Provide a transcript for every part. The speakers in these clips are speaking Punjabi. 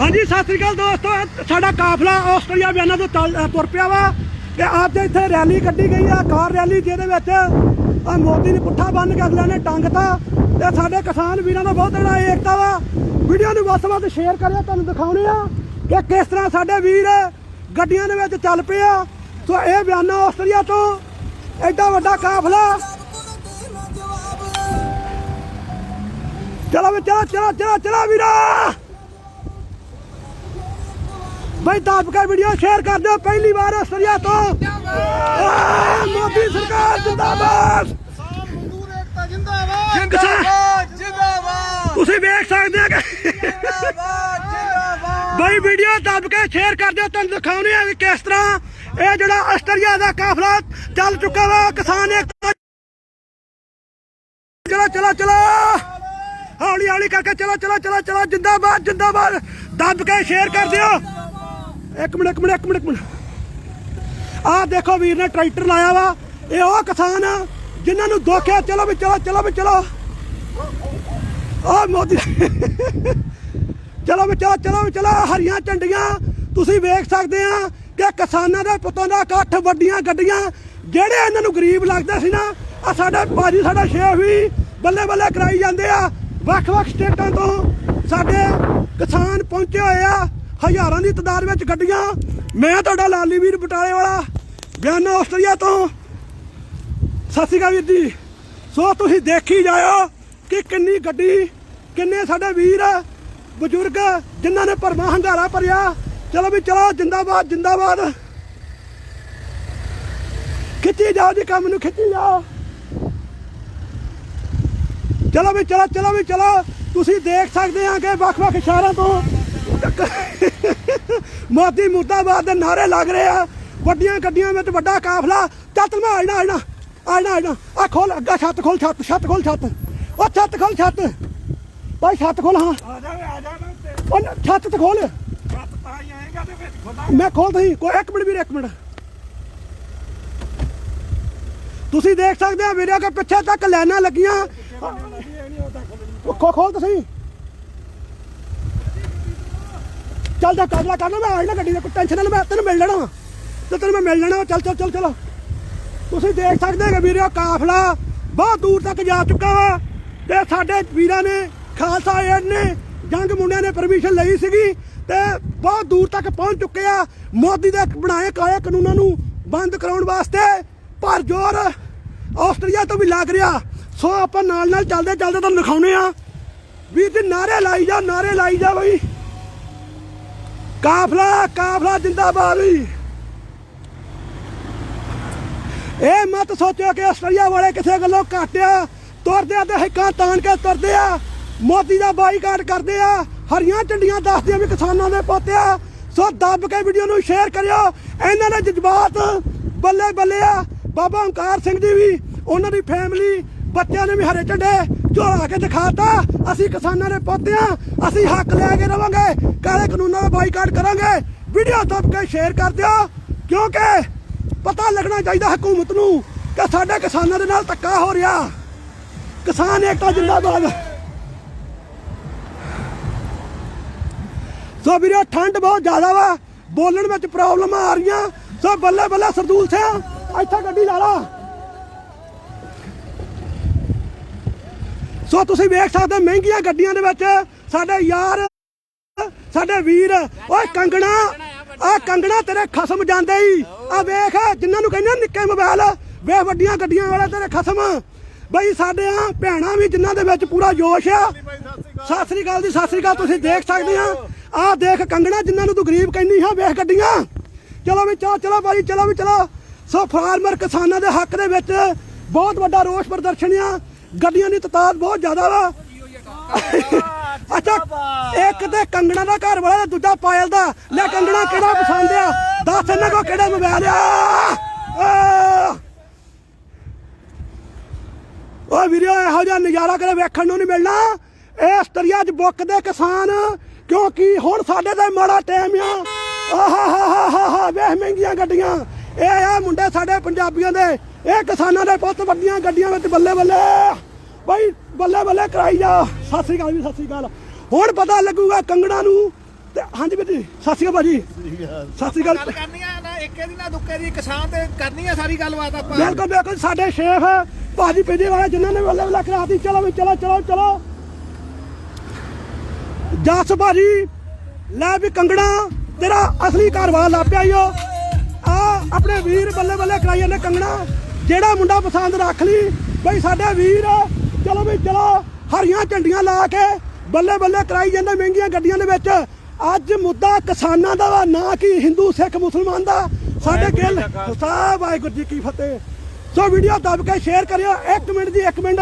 ਹਾਂਜੀ, ਸਤਿ ਸ੍ਰੀ ਅਕਾਲ ਦੋਸਤੋ। ਸਾਡਾ ਕਾਫਲਾ ਆਸਟ੍ਰੇਲੀਆ ਬਿਆਨਾ ਤੋਂ ਤੁਰ ਪਿਆ ਵਾ ਤੇ ਅੱਜ ਇੱਥੇ ਰੈਲੀ ਕੱਢੀ ਗਈ ਆ, ਕਾਰ ਰੈਲੀ, ਜਿਹਦੇ ਵਿੱਚ ਆ ਮੋਦੀ ਨੇ ਪੁੱਠਾ ਬੰਨ ਕੇ ਅਗਲਿਆਂ ਨੇ ਟੰਗਤਾ ਤੇ ਸਾਡੇ ਕਿਸਾਨ ਵੀਰਾਂ ਦਾ ਬਹੁਤ ਬੜਾ ਏਕਤਾ ਵਾ। ਵੀਡੀਓ ਨੂੰ ਵੱਧ ਤੋਂ ਵੱਧ ਸ਼ੇਅਰ ਕਰਿਓ, ਤੁਹਾਨੂੰ ਦਿਖਾਉਣੇ ਆ ਕਿ ਕਿਸ ਤਰ੍ਹਾਂ ਸਾਡੇ ਵੀਰ ਗੱਡੀਆਂ ਦੇ ਵਿੱਚ ਚੱਲ ਪਏ ਆ। ਸੋ ਇਹ ਬਿਆਨਾ ਆਸਟ੍ਰੇਲੀਆ ਤੋਂ। ਐਡਾ ਵੱਡਾ ਕਾਫਲਾ। ਚਲੋ ਵੀ ਚਲੋ ਚਲੋ ਚਲੋ ਚਲੋ ਵੀਰਾ! ਬਈ ਦੱਬ ਕੇ ਵੀਡੀਓ ਸ਼ੇਅਰ ਕਰ ਦਿਓ ਪਹਿਲੀ ਵਾਰ ਆਸਟ੍ਰੇਲੀਆ ਤੋਂ। ਮੋਦੀ ਸਰਕਾਰ ਜਿੰਦਾਬਾਦ। ਮਜ਼ਦੂਰ ਏਕਤਾ ਜਿੰਦਾਬਾਦ। ਜਿੰਦਾਬਾਦ, ਜਿੰਦਾਬਾਦ। ਤੁਸੀਂ ਵੇਖ ਸਕਦੇ ਆ ਕਿ ਜਿੰਦਾਬਾਦ ਜਿੰਦਾਬਾਦ। ਬਈ ਵੀਡੀਓ ਦੱਬ ਕੇ ਸ਼ੇਅਰ ਕਰ ਦਿਓ ਤੁਹਾਨੂੰ ਦਿਖਾਉਣੇ ਆ ਵੀ ਕਿਸ ਤਰ੍ਹਾਂ ਇਹ ਜਿਹੜਾ ਆਸਟ੍ਰੇਲੀਆ ਦਾ ਕਾਫਲਾ ਚੱਲ ਚੁੱਕਾ ਵਾ ਕਿਸਾਨ ਏਕਤਾ ਚਲੋ ਚਲੋ ਚਲੋ। ਹੌਲੀ ਹੌਲੀ ਕਰਕੇ ਚਲੋ ਚਲੋ ਚਲੋ ਚਲੋ ਜਿੰਦਾਬਾਦ ਜਿੰਦਾਬਾਦ। ਦੱਬ ਕੇ ਸ਼ੇਅਰ ਕਰ ਦਿਓ। ਇੱਕ ਮਿੰਟ ਇੱਕ ਮਿੰਟ ਇੱਕ ਮਿੰਟ ਇੱਕ ਮਿੰਟ। ਆਹ ਦੇਖੋ ਵੀਰ ਨੇ ਟਰੈਕਟਰ ਲਾਇਆ ਵਾ। ਇਹ ਉਹ ਕਿਸਾਨ ਆ, ਜਿਨ੍ਹਾਂ ਨੂੰ ਦੁੱਖ ਹੈ ਚਲੋ ਵੀ ਚਲੋ ਚਲੋ ਵੀ ਚਲੋ। ਆ ਮੋਦੀ ਚਲੋ ਵੀ ਚਲੋ ਚਲੋ ਵੀ ਚਲੋ, ਹਰੀਆਂ ਝੰਡੀਆਂ। ਤੁਸੀਂ ਵੇਖ ਸਕਦੇ ਆ ਕਿ ਕਿਸਾਨਾਂ ਦੇ ਪੁੱਤਾਂ ਦਾ ਇਕੱਠ, ਵੱਡੀਆਂ ਗੱਡੀਆਂ, ਜਿਹੜੇ ਇਹਨਾਂ ਨੂੰ ਗਰੀਬ ਲੱਗਦੇ ਸੀ ਨਾ ਆ ਸਾਡਾ ਭਾਜੀ, ਸਾਡਾ ਸ਼ੇਖ ਵੀ ਬੱਲੇ ਬੱਲੇ ਕਰਾਈ ਜਾਂਦੇ ਆ। ਵੱਖ-ਵੱਖ ਸਟੇਟਾਂ ਤੋਂ ਸਾਡੇ ਕਿਸਾਨ ਪਹੁੰਚੇ ਹੋਏ ਆ। ਹਜ਼ਾਰਾਂ ਦੀ ਤਾਦਾਦ ਵਿੱਚ ਗੱਡੀਆਂ। ਮੈਂ ਤੁਹਾਡਾ ਲਾਲੀ ਵੀਰ ਬਟਾਲੇ ਵਾਲਾ, ਬਿਆਨਾ ਆਸਟ੍ਰੇਲੀਆ ਤੋਂ। ਸਤਿ ਸ਼੍ਰੀ ਅਕਾਲ ਵੀਰ ਜੀ। ਸੋ ਤੁਸੀਂ ਦੇਖੀ ਜਾਇਓ ਕਿ ਕਿੰਨੀ ਗੱਡੀ, ਕਿੰਨੇ ਸਾਡੇ ਵੀਰ, ਬਜ਼ੁਰਗ, ਜਿਨ੍ਹਾਂ ਨੇ ਭਰਮਾ ਹੰਗਾਰਾ ਭਰਿਆ। ਚਲੋ ਵੀ ਚਲੋ, ਜਿੰਦਾਬਾਦ ਜਿੰਦਾਬਾਦ। ਖਿੱਚੀ ਜਾਓ ਜੀ ਕੰਮ ਨੂੰ, ਖਿੱਚੀ ਜਾਓ। ਚਲੋ ਵੀ ਚਲੋ ਚਲੋ ਵੀ ਚਲੋ। ਤੁਸੀਂ ਦੇਖ ਸਕਦੇ ਆ ਕਿ ਵੱਖ-ਵੱਖ ਸ਼ਹਿਰਾਂ ਤੋਂ ਮੋਦੀ ਮੁਰਦਾਬਾਦ ਦੇ ਨਾਰੇ ਲੱਗ ਰਹੇ ਆ। ਵੱਡੀਆਂ ਗੱਡੀਆਂ ਵਿੱਚ ਵੱਡਾ ਕਾਫਲਾ। ਚੱਲ ਮੈਂ ਆਣਾ ਆਣਾ ਆਣਾ ਆਣਾ ਆ ਖੋਲ ਅੱਗਾ ਛੱਤ ਖੋਲ ਛੱਤ ਛੱਤ ਖੋਲ ਛੱਤ। ਉਹ ਛੱਤ ਖੋਲ ਛੱਤ। ਭਾਈ ਛੱਤ ਖੋਲ ਹਾਂ। ਆ ਜਾਵੇ ਆ ਉਹ ਨਾ, ਛੱਤ ਤੇ ਖੋਲ। ਰੱਤ ਤਾਂ ਹੀ ਆਏਗਾ ਤੇ ਵਿੱਚ ਖੁਦਾ ਮੈਂ ਖੋਲ ਦਈ ਕੋਈ ਇੱਕ ਮਿੰਟ ਵੀਰੇ ਇੱਕ ਮਿੰਟ। ਤੁਸੀਂ ਦੇਖ ਸਕਦੇ ਆ ਵੀਰੇ ਕਿ ਪਿੱਛੇ ਤੱਕ ਲਾਈਨਾਂ ਲੱਗੀਆਂ। ਖੋਲ ਤੁਸੀਂ। ਚੱਲ ਜਾ ਕਾਬਲਾ ਕਰ ਮੈਂ ਆ ਜਾਣਾ ਗੱਡੀ ਦੇ ਕੋਈ ਟੈਨਸ਼ਨ ਨਾ ਮੈਂ ਤੈਨੂੰ ਮਿਲ ਲੈਣਾ ਵਾ। ਤੇ ਤੈਨੂੰ ਮੈਂ ਮਿਲ ਲੈਣਾ ਵਾ। ਚੱਲ ਚੱਲ ਚੱਲ ਤੁਸੀਂ ਦੇਖ ਸਕਦੇ ਹੋ ਵੀਰੋ ਕਾਫਲਾ ਬਹੁਤ ਦੂਰ ਤੱਕ ਜਾ ਚੁੱਕਾ ਵਾ ਤੇ ਸਾਡੇ ਵੀਰਾਂ ਨੇ, ਖਾਲਸਾ ਏਡ ਨੇ, ਜੰਗ ਮੁੰਡਿਆਂ ਨੇ ਪਰਮਿਸ਼ਨ ਲਈ ਸੀਗੀ ਤੇ ਬਹੁਤ ਦੂਰ ਤੱਕ ਪਹੁੰਚ ਚੁੱਕੇ ਆ। ਮੋਦੀ ਦੇ ਬਣਾਏ ਕਾਲੇ ਕਾਨੂੰਨਾਂ ਨੂੰ ਬੰਦ ਕਰਾਉਣ ਵਾਸਤੇ ਪਰ ਜ਼ੋਰ ਆਸਟ੍ਰੇਲੀਆ ਤੋਂ ਵੀ ਲੱਗ ਰਿਹਾ। ਸੋ ਆਪਾਂ ਨਾਲ ਨਾਲ ਚੱਲਦੇ ਚੱਲਦੇ ਤੁਹਾਨੂੰ ਦਿਖਾਉਨੇ ਆ ਵੀਰ ਜੀ ਨਾਰੇ ਲਾਈ ਜਾ ਨਾਰੇ ਲਾਈ ਜਾ ਬਈ। ਕਾਫਲਾ ਕਾਫਲਾ ਜਿੰਦਾਬਾਦ ਵੀ ਇਹ ਮਤ ਸੋਚਿਓ ਕਿ ਆਸਟ੍ਰੇਲੀਆ ਵਾਲੇ ਕਿਸੇ ਗੱਲੋਂ ਘਾਟਿਆ, ਤੁਰਦੇ ਆ ਤੇ ਹਿੱਕਾਂ ਤਾਣ ਕੇ ਤੁਰਦੇ ਆ। ਮੋਦੀ ਦਾ ਬਾਈਕਾਟ ਕਰਦੇ ਆ, ਹਰੀਆਂ ਝੰਡੀਆਂ ਦੱਸਦੇ ਆ ਵੀ ਕਿਸਾਨਾਂ ਦੇ ਪੋਤੇ ਆ। ਸੋ ਦੱਬ ਕੇ ਵੀਡੀਓ ਨੂੰ ਸ਼ੇਅਰ ਕਰਿਓ। ਇਹਨਾਂ ਦੇ ਜਜ਼ਬਾਤ ਬੱਲੇ ਬੱਲੇ ਆ। ਬਾਬਾ ਓਂਕਾਰ ਸਿੰਘ ਜੀ ਵੀ, ਉਹਨਾਂ ਦੀ ਫੈਮਿਲੀ ਬੱਚਿਆਂ ਨੇ ਵੀ ਹਰੇ ਝੰਡੇ। ਝੋਲਾ ਕੇ ਦਿਖਾਤਾ। ਅਸੀਂ ਕਿਸਾਨਾਂ ਦੇ ਪੋਤੇ ਆ। ਅਸੀਂ ਹੱਕ ਲੈ ਕੇ ਰਵਾਂਗੇ। ਕਾਲੇ ਕਾਨੂੰਨਾਂ ਦਾ ਬਾਈਕਾਟ ਕਰਾਂਗੇ। ਵੀਡੀਓ ਦੱਬ ਕੇ ਸ਼ੇਅਰ ਕਰ ਦਿਓ। ਕਿਉਂਕਿ ਪਤਾ ਲੱਗਣਾ ਚਾਹੀਦਾ ਹਕੂਮਤ ਨੂੰ ਕਿ ਸਾਡੇ ਕਿਸਾਨਾਂ ਦੇ ਨਾਲ ਧੱਕਾ ਹੋ ਰਿਹਾ। ਕਿਸਾਨ ਏਕਤਾ ਜਿੰਦਾਬਾਦ। ਸੋ ਵੀਰੇ, ਠੰਡ ਬਹੁਤ ਜ਼ਿਆਦਾ ਵਾ। ਬੋਲਣ ਵਿੱਚ ਪ੍ਰੋਬਲਮ ਆ ਰਹੀਆਂ। ਸੋ ਬੱਲੇ ਬੱਲੇ ਸਰਦੂਲ ਸਿਆ, ਇੱਥੇ ਗੱਡੀ ਲਾ ਲਾ। ਸੋ ਤੁਸੀਂ ਵੇਖ ਸਕਦੇ ਮਹਿੰਗੀਆਂ ਗੱਡੀਆਂ ਦੇ ਵਿੱਚ ਸਾਡੇ ਯਾਰ, ਸਾਡੇ ਵੀਰ, ਓਏ ਕੰਗਣਾ, ਆ ਕੰਗਣਾ ਤੇਰੇ ਖਸਮ ਜਾਂਦੇ ਹੀ। ਆ ਵੇਖ, ਜਿਨ੍ਹਾਂ ਨੂੰ ਕਹਿੰਦੇ ਨਿੱਕੇ ਮੋਬਾਈਲ ਵੇਖ ਵੱਡੀਆਂ ਗੱਡੀਆਂ ਵਾਲੇ ਤੇਰੇ ਖਸਮ। ਬਈ ਸਾਡੇ ਆ ਭੈਣਾਂ ਵੀ ਜਿਨ੍ਹਾਂ ਦੇ ਵਿੱਚ ਪੂਰਾ ਜੋਸ਼ ਆ। ਸਤਿ ਸ੍ਰੀ ਅਕਾਲ ਦੀ ਸਤਿ ਸ੍ਰੀ ਅਕਾਲ, ਤੁਸੀਂ ਦੇਖ ਸਕਦੇ ਆ। ਆ ਦੇਖ ਕੰਗਣਾ ਜਿਨ੍ਹਾਂ ਨੂੰ ਤੂੰ ਗਰੀਬ ਕਹਿੰਦੀ ਹਾਂ ਵੇਖ ਗੱਡੀਆਂ। ਚਲੋ ਵੀ ਚਲੋ ਚਲੋ ਭਾਈ ਚਲੋ ਵੀ ਚਲੋ। ਸੋ ਫਾਰਮਰ ਕਿਸਾਨਾਂ ਦੇ ਹੱਕ ਦੇ ਵਿੱਚ ਬਹੁਤ ਵੱਡਾ ਰੋਸ ਪ੍ਰਦਰਸ਼ਨ ਆ। ਗੱਡੀਆਂ ਦੀ ਤਤਾਦ ਬਹੁਤ ਜ਼ਿਆਦਾ ਵਾ। ਅੱਛਾ, ਇੱਕ ਤੇ ਕੰਗਣਾ ਦਾ ਘਰ ਵਾਲਾ ਤੇ ਦੂਜਾ ਪਾਇਲ ਦਾ। ਲੈ ਕੰਗਣਾ ਕਿਹੜਾ ਪਸੰਦ ਆ? ਦੱਸ ਇਹਨਾਂ ਕੋ ਕਿਹੜਾ ਮੋਬਾਈਲ ਆ? ਆ। ਵੀਰੋ ਇਹੋ ਜਿਹਾ ਨਜ਼ਾਰਾ ਕਦੇ ਵੇਖਣ ਨੂੰ ਨਹੀਂ ਮਿਲਣਾ। ਇਹ ਸਤਰੀਆ ਚ ਬੁੱਕ ਦੇ ਕਿਸਾਨ, ਕਿਉਂਕਿ ਹੁਣ ਸਾਡੇ ਤੇ ਮਾੜਾ ਟਾਈਮ ਆ। ਆਹਾ ਹਾ ਹਾ ਹਾ, ਵੇਖ ਮਹਿੰਗੀਆਂ ਗੱਡੀਆਂ। ਇਹ ਆ ਮੁੰਡੇ ਸਾਡੇ ਪੰਜਾਬੀਆਂ ਦੇ। ਇਹ ਕਿਸਾਨਾਂ ਦੇ ਪੁੱਤ ਵੱਡੀਆਂ ਗੱਡੀਆਂ ਵਿੱਚ ਬੱਲੇ ਬੱਲੇ। ਬਈ ਬੱਲੇ ਬੱਲੇ ਕਰਾਈ ਜਾ। ਸਤਿ ਸ੍ਰੀ ਅਕਾਲ ਵੀ ਸਤਿ ਸ੍ਰੀ ਅਕਾਲ। ਹੁਣ ਪਤਾ ਲੱਗੂਗਾ ਕੰਗਣਾ ਨੂੰ ਤੇ ਹਾਂਜੀ ਜੀ ਸਤਿ ਸ਼੍ਰੀ ਅਕਾਲ ਭਾਜੀ। ਸਤਿ ਸ਼੍ਰੀ ਗੱਲ ਅਕਾਲ ਕਰਨੀ ਆ ਨਾ ਇੱਕੇ ਦੀ ਨਾ ਦੁੱਕੇ ਦੀ ਕਿਸਾਨ ਤੇ ਕਰਨੀ ਆ ਸਾਰੀ ਗੱਲਬਾਤ ਆਪਾਂ। ਬਿਲਕੁਲ ਬਿਲਕੁਲ ਸਾਡੇ ਸ਼ੇਖ ਭਾਜੀ ਪੀਜੀ ਵਾਲੇ ਜਿਨ੍ਹਾਂ ਨੇ ਵੱਲੇ ਵੱਲੇ ਕਰਾਤੀ ਚਲੋ ਵੀ ਚਲੋ ਚਲੋ ਚਲੋ। ਜਸ ਭਾਜੀ ਲੈ ਵੀ ਕੰਗਣਾ ਤੇਰਾ ਅਸਲੀ ਘਰਵਾਲਾ ਲੱਭਿਆ ਈਓ ਆ ਆਪਣੇ ਵੀਰ ਬੱਲੇ ਬੱਲੇ ਕਰਾਈ ਜਾਂਦੇ ਕੰਗਣਾ। ਜਿਹੜਾ ਮੁੰਡਾ ਪਸੰਦ ਰੱਖ ਲਈ ਬਈ ਸਾਡੇ ਵੀਰ ਚਲੋ ਵੀ ਚਲੋ ਹਰੀਆਂ ਝੰਡੀਆਂ ਲਾ ਕੇ ਬੱਲੇ ਬੱਲੇ ਕਰਾਈ ਜਾਂਦੇ ਮਹਿੰਗੀਆਂ ਗੱਡੀਆਂ ਦੇ ਵਿੱਚ। ਅੱਜ ਮੁੱਦਾ ਕਿਸਾਨਾਂ ਦਾ ਵਾ ਨਾ ਕਿ ਹਿੰਦੂ ਸਿੱਖ ਮੁਸਲਮਾਨ ਦਾ। ਸਾਡੇ ਗਿੱਲ ਸਾਹਿਬ ਵਾਹਿਗੁਰੂ ਜੀ ਕੀ ਫਤਿਹ। ਸੋ ਵੀਡੀਓ ਦੱਬ ਕੇ ਸ਼ੇਅਰ ਕਰਿਓ। 1 ਮਿੰਟ ਜੀ 1 ਮਿੰਟ।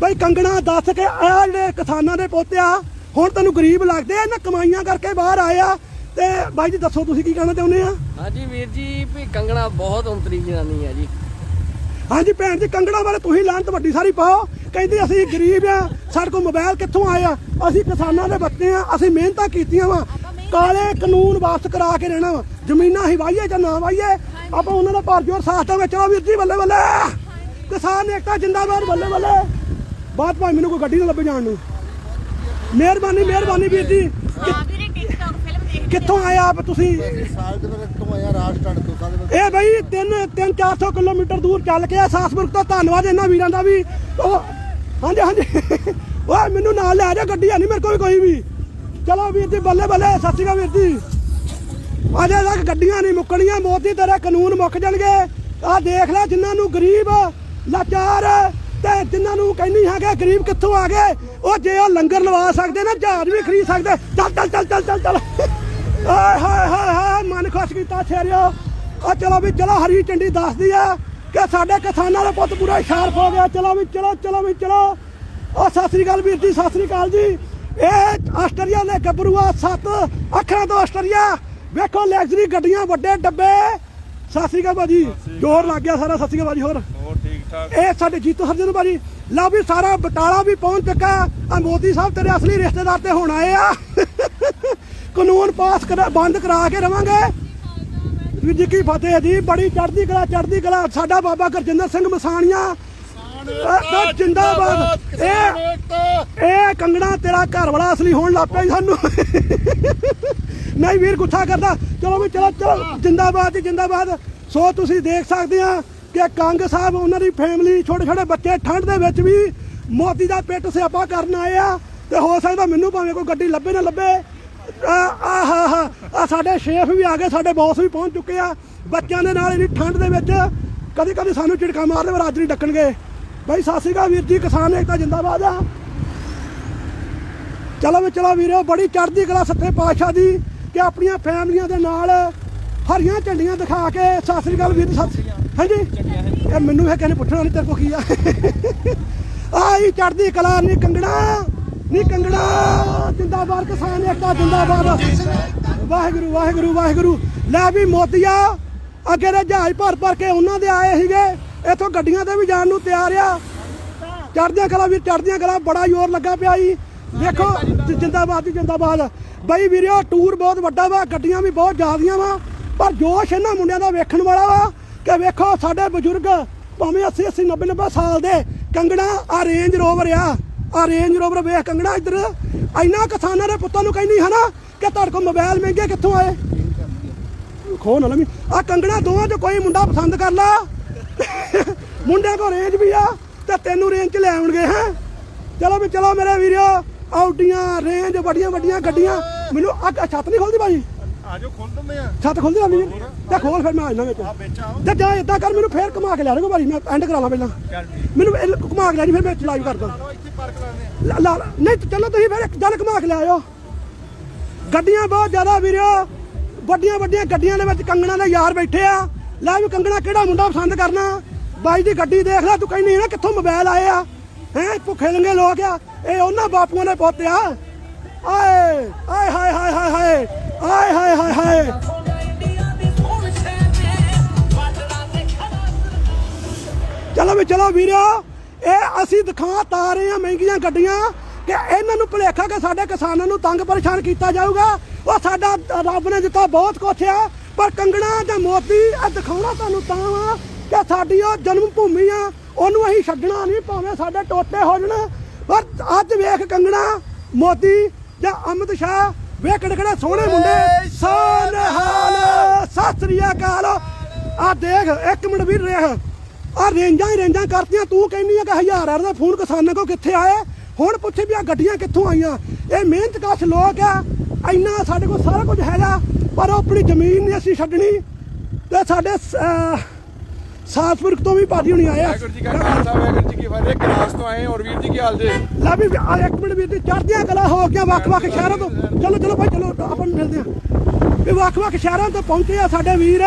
ਬਈ ਕੰਗਣਾ ਦੱਸ ਕੇ ਆ ਜਿਹੜੇ ਕਿਸਾਨਾਂ ਦੇ ਪੋਤੇ ਆ। ਹੁਣ ਤੈਨੂੰ ਗਰੀਬ ਲੱਗਦੇ ਆ ਇਹਨਾਂ ਕਮਾਈਆਂ ਕਰਕੇ ਬਾਹਰ ਆਏ ਆ। ਤੇ ਬਾਈ ਜੀ ਦੱਸੋ ਤੁਸੀਂ ਕੀ ਕਹਿਣਾ ਚਾਹੁੰਦੇ ਆ? ਹਾਂਜੀ ਵੀਰ ਜੀ ਵੀ ਕੰਗਣਾ ਬਹੁਤ ਉਂਤਰੀ ਜਨਾਨੀ ਹੈ ਜੀ। ਹਾਂਜੀ ਭੈਣ ਜੀ ਕੰਗਣਾ ਵਾਲੇ ਤੁਸੀਂ ਲਾਂਤ ਵੱਡੀ ਸਾਰੀ ਪਾਓ। ਕਹਿੰਦੀ ਅਸੀਂ ਗਰੀਬ ਆ, ਸਾਡੇ ਕੋਲ ਮੋਬਾਈਲ ਕਿੱਥੋਂ ਆਏ ਆ ਅਸੀਂ ਕਿਸਾਨਾਂ ਦੇ ਬੱਚੇ ਆ, ਅਸੀਂ ਮਿਹਨਤਾਂ ਕੀਤੀਆਂ ਵਾ। ਕਾਲੇ ਕਾਨੂੰਨ ਵਾਪਸ ਕਰਾ ਕੇ ਰਹਿਣਾ ਵਾ। ਜ਼ਮੀਨਾਂ ਹੀ ਵਾਹੀਏ ਜਾਂ ਨਾ ਵਾਹੀਏ, ਆਪਾਂ ਉਹਨਾਂ ਦਾ ਭਰ ਜ਼ੋਰ ਸਾਥ ਦੇਵਾਂਗੇ ਚਲੋ ਵੀਰ ਜੀ, ਬੱਲੇ ਬੱਲੇ। ਕਿਸਾਨ ਏਕਤਾ ਜਿੰਦਾਬਾਦ, ਬੱਲੇ ਬੱਲੇ। ਬਾਤ ਭਾਈ ਮੈਨੂੰ ਕੋਈ ਗੱਡੀ ਨਾ ਲੱਭੇ ਜਾਣ ਨੂੰ। ਮਿਹਰਬਾਨੀ ਮਿਹਰਬਾਨੀ ਵੀਰ ਜੀ। ਕਿੱਥੋਂ ਆਏ ਆਪ ਤੁਸੀਂ? ਸਾਲ ਤੋਂ ਆਇਆ ਰਾਜਸਥਾਨ ਤੋਂ ਸਾਲ ਇਹ ਬਈ 3 3 400 ਕਿਲੋਮੀਟਰ ਦੂਰ ਚੱਲ ਕੇ ਆ ਤੋਂ। ਧੰਨਵਾਦ ਇਹਨਾਂ ਵੀਰਾਂ ਦਾ ਵੀ। ਉਹ, ਹਾਂਜੀ ਹਾਂਜੀ। ਓਏ, ਮੈਨੂੰ ਨਾਲ ਲੈ ਜਾ ਗੱਡੀ ਆ ਨਹੀਂ ਮੇਰੇ ਕੋਲ ਕੋਈ ਵੀ। ਚਲੋ ਵੀਰ ਜੀ, ਬੱਲੇ ਬੱਲੇ, ਸਤਿ ਸ਼੍ਰੀ ਅਕਾਲ ਵੀਰ ਜੀ। ਅਜੇ ਤੱਕ ਗੱਡੀਆਂ ਨਹੀਂ ਮੁੱਕਣੀਆਂ, ਮੋਦੀ ਤੇਰੇ ਕਾਨੂੰਨ ਮੁੱਕ ਜਾਣਗੇ। ਆ ਦੇਖ ਲੈ ਜਿਨ੍ਹਾਂ ਨੂੰ ਗਰੀਬ, ਲਾਚਾਰ ਤੇ ਜਿਨ੍ਹਾਂ ਨੂੰ ਕਹਿੰਦੀ ਹੈਗੇ ਗਰੀਬ ਕਿੱਥੋਂ ਆ ਗਏ। ਉਹ ਜੇ ਉਹ ਲੰਗਰ ਲਵਾ ਸਕਦੇ ਨਾ, ਜਹਾਜ਼ ਵੀ ਖਰੀਦ ਸਕਦੇ। ਚੱਲ ਚੱਲ ਚੱਲ ਚੱਲ ਚੱਲ। ਆਏ ਹਾਏ ਹਾਏ ਹਾਏ ਮਨ ਖੁਸ਼ ਕੀਤਾ ਛੇਰਿਓ ਆ ਚਲੋ ਵੀ ਚਲੋ ਹਰੀ ਚੰਡੀ ਦੱਸਦੀ ਆ ਕਿ ਸਾਡੇ ਕਿਸਾਨਾਂ ਦਾ ਪੁੱਤ ਪੂਰਾ ਸ਼ਾਰਪ ਹੋ ਗਿਆ। ਚਲੋ ਵੀ ਚਲੋ ਚਲੋ ਵੀ ਚਲੋ। ਉਹ ਸਤਿ ਸ੍ਰੀ ਅਕਾਲ ਵੀਰ ਜੀ ਸਤਿ ਸ੍ਰੀ ਅਕਾਲ ਜੀ। ਇਹ ਆਸਟਰੀਆ ਦੇ ਗੱਭਰੂਆ ਸੱਤ ਅੱਖਰਾਂ ਤੋਂ ਆਸਟਰੀਆ। ਵੇਖੋ ਲਗਜ਼ਰੀ ਗੱਡੀਆਂ ਵੱਡੇ ਡੱਬੇ। ਸਤਿ ਸ੍ਰੀ ਅਕਾਲ ਭਾਜੀ। ਜੋਰ ਲੱਗ ਗਿਆ ਸਾਰਾ। ਸਤਿ ਸ੍ਰੀ ਅਕਾਲ ਭਾਜੀ ਹੋਰ। ਹੋਰ ਠੀਕ ਠਾਕ। ਇਹ ਸਾਡੇ ਜੀਤੋ ਸਰਜਨ ਭਾਜੀ। ਲਓ ਵੀ ਸਾਰਾ ਬਟਾਲਾ ਵੀ ਪਹੁੰਚ ਚੁੱਕਾ। ਆ ਮੋਦੀ ਸਾਹਿਬ ਤੇਰੇ ਅਸਲੀ ਰਿਸ਼ਤੇਦਾਰ ਤੇ ਹੁਣ ਆਏ ਆ। ਕਾਨੂੰਨ ਪਾਸ ਕਰਾ ਬੰਦ ਕਰਾ ਕੇ ਰਵਾਂਗੇ। ਵੀ ਜੀ ਕੀ ਫਤਿਹ ਜੀ ਬੜੀ ਚੜ੍ਹਦੀ ਕਲਾ ਚੜ੍ਹਦੀ ਕਲਾ। ਸਾਡਾ ਬਾਬਾ ਗੁਰਜਿੰਦਰ ਸਿੰਘ ਮਸਾਣੀਆਂ ਜਿੰਦਾਬਾਦ। ਇਹ ਇਹ ਕੰਗਣਾ ਤੇਰਾ ਘਰ ਵਾਲਾ ਅਸਲੀ ਹੋਣ ਲੱਗ ਪਿਆ ਸਾਨੂੰ। ਨਹੀਂ ਵੀਰ ਗੁੱਸਾ ਕਰਦਾ। ਚਲੋ ਵੀ ਚਲੋ ਚਲੋ ਜਿੰਦਾਬਾਦ ਜੀ ਜਿੰਦਾਬਾਦ। ਸੋ ਤੁਸੀਂ ਦੇਖ ਸਕਦੇ ਆ ਕਿ ਕੰਗ ਸਾਹਿਬ ਉਹਨਾਂ ਦੀ ਫੈਮਿਲੀ ਛੋਟੇ ਛੋਟੇ ਬੱਚੇ ਠੰਡ ਦੇ ਵਿੱਚ ਵੀ ਮੋਦੀ ਦਾ ਪਿੱਟ ਸਿਆਪਾ ਕਰਨ ਆਏ ਆ। ਤੇ ਹੋ ਸਕਦਾ ਮੈਨੂੰ ਭਾਵੇਂ ਕੋਈ ਗੱਡੀ ਲੱਭੇ ਨਾ ਲੱਭੇ। ਆਹਾ ਆ ਸਾਡੇ ਸ਼ੇਫ ਵੀ ਆ ਗਏ, ਸਾਡੇ ਬੌਸ ਵੀ ਪਹੁੰਚ ਚੁੱਕੇ ਆ। ਬੱਚਿਆਂ ਦੇ ਨਾਲ ਇੰਨੀ ਠੰਡ ਦੇ ਵਿੱਚ ਕਦੇ ਕਦੇ ਸਾਨੂੰ ਝਿੜਕਾ ਮਾਰਦੇ ਪਰ ਅੱਜ ਨਹੀਂ ਡੱਕਣਗੇ। ਬਾਈ ਸਤਿ ਸ਼੍ਰੀ ਅਕਾਲ ਵੀਰ ਜੀ, ਕਿਸਾਨ ਏਕਤਾ ਜਿੰਦਾਬਾਦ ਆ। ਚਲੋ ਵੀ, ਚਲੋ ਵੀਰੋ, ਬੜੀ ਚੜ੍ਹਦੀ ਕਲਾ ਸੱਤੇ ਪਾਤਸ਼ਾਹ ਦੀ ਕਿ ਆਪਣੀਆਂ ਫੈਮਲੀਆਂ ਦੇ ਨਾਲ ਹਰੀਆਂ ਝੰਡੀਆਂ ਦਿਖਾ ਕੇ ਸਤਿ ਸ੍ਰੀ ਅਕਾਲ ਵੀਰ ਸਤਿ ਸ੍ਰੀ ਹਾਂਜੀ? ਇਹ ਮੈਨੂੰ ਇਹ ਕਹਿੰਦੇ ਪੁੱਛਣਾ ਨਹੀਂ ਤੇਰੇ ਕੋ ਕੀ ਆ? ਆਈ ਚੜ੍ਹਦੀ ਕਲਾ ਨਹੀਂ ਕੰਗਣਾ। ਨਹੀਂ ਕੰਗਣਾ ਜਿੰਦਾਬਾਦ ਕਿਸਾਨ ਏਕਤਾ, ਜਿੰਦਾਬਾਦ। ਵਾਹਿਗੁਰੂ ਵਾਹਿਗੁਰੂ ਵਾਹਿਗੁਰੂ। ਲੈ ਵੀ ਮੋਤੀਆ, ਅੱਗੇ ਦੇ ਜਹਾਜ਼ ਭਰ ਭਰ ਕੇ ਉਹਨਾਂ ਦੇ ਆਏ ਸੀਗੇ। ਇੱਥੋਂ ਗੱਡੀਆਂ ਤੇ ਵੀ ਜਾਣ ਨੂੰ ਤਿਆਰ ਆ। ਚੜਦਿਆਂ ਕਲਾ ਵੀ ਚੜਦਿਆਂ ਕਲਾ ਬੜਾ ਜ਼ੋਰ ਲੱਗਾ ਪਿਆ ਜੀ। ਦੇਖੋ ਜਿੰਦਾਬਾਦ ਜੀ, ਜਿੰਦਾਬਾਦ। ਬਈ ਵੀਰਿਓ, ਟੂਰ ਬਹੁਤ ਵੱਡਾ ਵਾ, ਗੱਡੀਆਂ ਵੀ ਬਹੁਤ ਜ਼ਿਆਦੀਆਂ ਵਾ। ਪਰ ਜੋਸ਼ ਇਹਨਾਂ ਮੁੰਡਿਆਂ ਦਾ ਵੇਖਣ ਵਾਲਾ ਵਾ ਕਿ ਵੇਖੋ, ਸਾਡੇ ਬਜ਼ੁਰਗ ਭਾਵੇਂ 80 80 90 90 ਸਾਲ ਦੇ ਕੰਗਣਾ ਆ ਰੇਂਜ ਰੋਵਰ ਆ। ਆ ਰੇਂਜ ਰੋਵਰ ਵੇਖ ਕੰਗਣਾ ਇੱਧਰ। ਇੰਨਾ ਕਿਸਾਨਾਂ ਦੇ ਪੁੱਤਾਂ ਨੂੰ ਕਹਿੰਦੀ ਹਨਾ ਕਿ ਤੁਹਾਡੇ ਕੋਲ ਮੋਬਾਈਲ ਮਹਿੰਗੇ ਕਿੱਥੋਂ ਆਏ? ਖੋ ਨਾ ਲਵੀ। ਆ ਕੰਗਣਾ ਦੋਵਾਂ ਚ ਕੋਈ ਮੁੰਡਾ ਪਸੰਦ ਕਰ ਲਾ। ਮੁੰਡਿਆਂ ਕੋਲ ਰੇਂਜ ਵੀ ਆ ਤੇ ਤੈਨੂੰ ਰੇਂਜ ਚ ਲੈ ਆਉਣਗੇ, ਹੈ? ਚਲੋ ਵੀ ਚਲੋ ਮੇਰੇ ਵੀਰੋ ਆਉਡੀਆਂ ਰੇਂਜ ਵੱਡੀਆਂ ਵੱਡੀਆਂ ਗੱਡੀਆਂ। ਮੈਨੂੰ ਆ ਆ ਛੱਤ ਨਹੀਂ ਖੋਲਦੀ ਭਾਜੀ। ਆਜੋ ਖੋਲ ਦਿੰਦੇ ਆ। ਛੱਤ ਭਾਜੀ ਤੇ ਖੋਲ ਫਿਰ ਮੈਂ ਆ ਜਾਣਾ ਵਿੱਚ। ਵਿੱਚ ਆਓ। ਤੇ ਜਾ ਇਦਾਂ ਕਰ ਮੈਨੂੰ ਫੇਰ ਘੁਮਾ ਕੇ ਲਿਆ ਦੇਗਾ ਭਾਜੀ ਮੈਂ ਐਂਡ ਕਰਾ ਲਾਂ ਪਹਿਲਾਂ। ਚੱਲ ਠੀਕ। ਮੈਨੂੰ ਇਹ ਘੁਮਾ ਕੇ ਲਿਆ ਜੀ ਫਿਰ ਮੈਂ ਲਾਈਵ ਕਰਦਾ। ਚਲੋ ਇੱਥੇ ਪਾਰਕ ਲਾਉਂਦੇ ਆ। ਲਾ- ਨਹੀਂ ਚਲੋ ਤੁਸੀਂ ਫਿਰ ਇੱਕ ਦਿਨ ਘੁਮਾ ਕੇ ਲਿਆਇਓ ਗੱਡੀਆਂ ਬਹੁਤ ਜ਼ਿਆਦਾ ਵੀਰੋ ਵੱਡੀਆਂ ਵੱਡੀਆਂ ਗੱਡੀਆਂ ਦੇ ਵਿੱਚ ਕੰਗਣਾ ਦੇ ਯਾਰ ਬੈਠੇ ਆ। ਲੈ ਵੀ ਕੰਗਣਾ ਕਿਹੜਾ ਮੁੰਡਾ ਪਸੰਦ ਕਰਨਾ? ਬਾਈ ਦੀ ਗੱਡੀ ਦੇਖ ਲੈ ਤੂੰ ਕਹਿੰਦੀ ਨਾ ਕਿੱਥੋਂ ਮੋਬਾਈਲ ਆਏ ਆ। ਹੈ ਭੁੱਖੇ ਲੰਗੇ ਲੋਕ ਆ। ਇਹ ਉਹਨਾਂ ਬਾਪੂਆਂ ਦੇ ਪੁੱਤ ਆ। ਆਏ ਆਏ ਹਾਏ ਹਾਏ ਹਾਏ ਹਾਏ। ਆਏ ਹਾਏ ਹਾਏ ਹਾਏ। ਚਲੋ ਵੀ, ਚਲੋ ਵੀਰੋ, ਇਹ ਅਸੀਂ ਦਿਖਾ ਤਾ ਰਹੇ ਆ ਮਹਿੰਗੀਆਂ ਗੱਡੀਆਂ ਕਿ ਇਹਨਾਂ ਨੂੰ ਭੁਲੇਖਾ ਕਿ ਸਾਡੇ ਕਿਸਾਨਾਂ ਨੂੰ ਤੰਗ ਪਰੇਸ਼ਾਨ ਕੀਤਾ ਜਾਊਗਾ। ਉਹ ਸਾਡਾ ਰੱਬ ਨੇ ਦਿੱਤਾ ਬਹੁਤ ਕੁਛ ਆ, ਪਰ ਕੰਗਣਾ ਜਾਂ ਮੋਤੀ ਇਹ ਦਿਖਾਉਣਾ ਤੁਹਾਨੂੰ ਤਾਂ ਆ ਕਿ ਸਾਡੀ ਉਹ ਜਨਮ ਭੂਮੀ ਆ, ਉਹਨੂੰ ਅਸੀਂ ਛੱਡਣਾ ਨਹੀਂ, ਭਾਵੇਂ ਸਾਡੇ ਟੋਟੇ ਹੋ ਜਾਣ। ਪਰ ਅੱਜ ਵੇਖ ਕੰਗਣਾ, ਮੋਦੀ ਜਾਂ ਅਮਿਤ ਸ਼ਾਹ ਵੇ ਕਿਹੜੇ ਕਿਹੜੇ ਸੋਹਣੇ ਮੁੰਡੇ। ਸੋਨ ਹਾਲ। ਸਤਿ ਸ੍ਰੀ ਅਕਾਲ। ਆ ਦੇਖ ਇੱਕ ਮਿੰਟ ਵੀ ਰੇਖ। ਆ ਰੇਂਜਾਂ ਹੀ ਰੇਂਜਾਂ ਕਰਤੀਆਂ ਤੂੰ ਕਹਿੰਦੀ ਆ ਕਿ ਹਜ਼ਾਰ ਹਜ਼ਾਰ ਦਾ ਫੋਨ ਕਿਸਾਨਾਂ ਕੋ ਕਿੱਥੇ ਆਏ ਹੁਣ ਪੁੱਛੇ ਵੀ ਆ ਗੱਡੀਆਂ ਕਿੱਥੋਂ ਆਈਆਂ? ਇਹ ਮਿਹਨਤ ਕਸ਼ ਲੋਕ ਆ ਇੰਨਾ ਸਾਡੇ ਕੋਲ ਸਾਰਾ ਕੁਝ ਹੈਗਾ ਪਰ ਉਹ ਆਪਣੀ ਜ਼ਮੀਨ ਨਹੀਂ ਅਸੀਂ ਛੱਡਣੀ। ਤੇ ਸਾਡੇ ਅਹ, ਸਾਸਪੁਰ ਤੋਂ ਵੀ ਪਾਰਟੀ ਹੋਣੀ ਆਏ ਆ। ਵਾਹਿਗੁਰੂ ਜੀ ਕਾ ਖਾਲਸਾ ਵਾਹਿਗੁਰੂ ਜੀ ਕੀ ਫਤਿਹ। ਕਲਾਸ ਤੋਂ ਆਏ ਔਰ ਵੀਰ ਜੀ ਕੀ ਹਾਲ ਜੇ? ਲੈ ਵੀ ਆ ਇੱਕ ਮਿੰਟ ਵੀ ਤੇ ਚੜ੍ਹਦੀਆਂ ਕਲਾ ਹੋ ਗਿਆ ਵੱਖ-ਵੱਖ ਸ਼ਹਿਰਾਂ ਤੋਂ। ਚਲੋ ਚਲੋ ਭਾਈ ਚਲੋ ਆਪਾਂ ਨੂੰ ਮਿਲਦੇ ਆ ਵੀ ਵੱਖ-ਵੱਖ ਸ਼ਹਿਰਾਂ ਤੋਂ ਪਹੁੰਚੇ ਆ ਸਾਡੇ ਵੀਰ।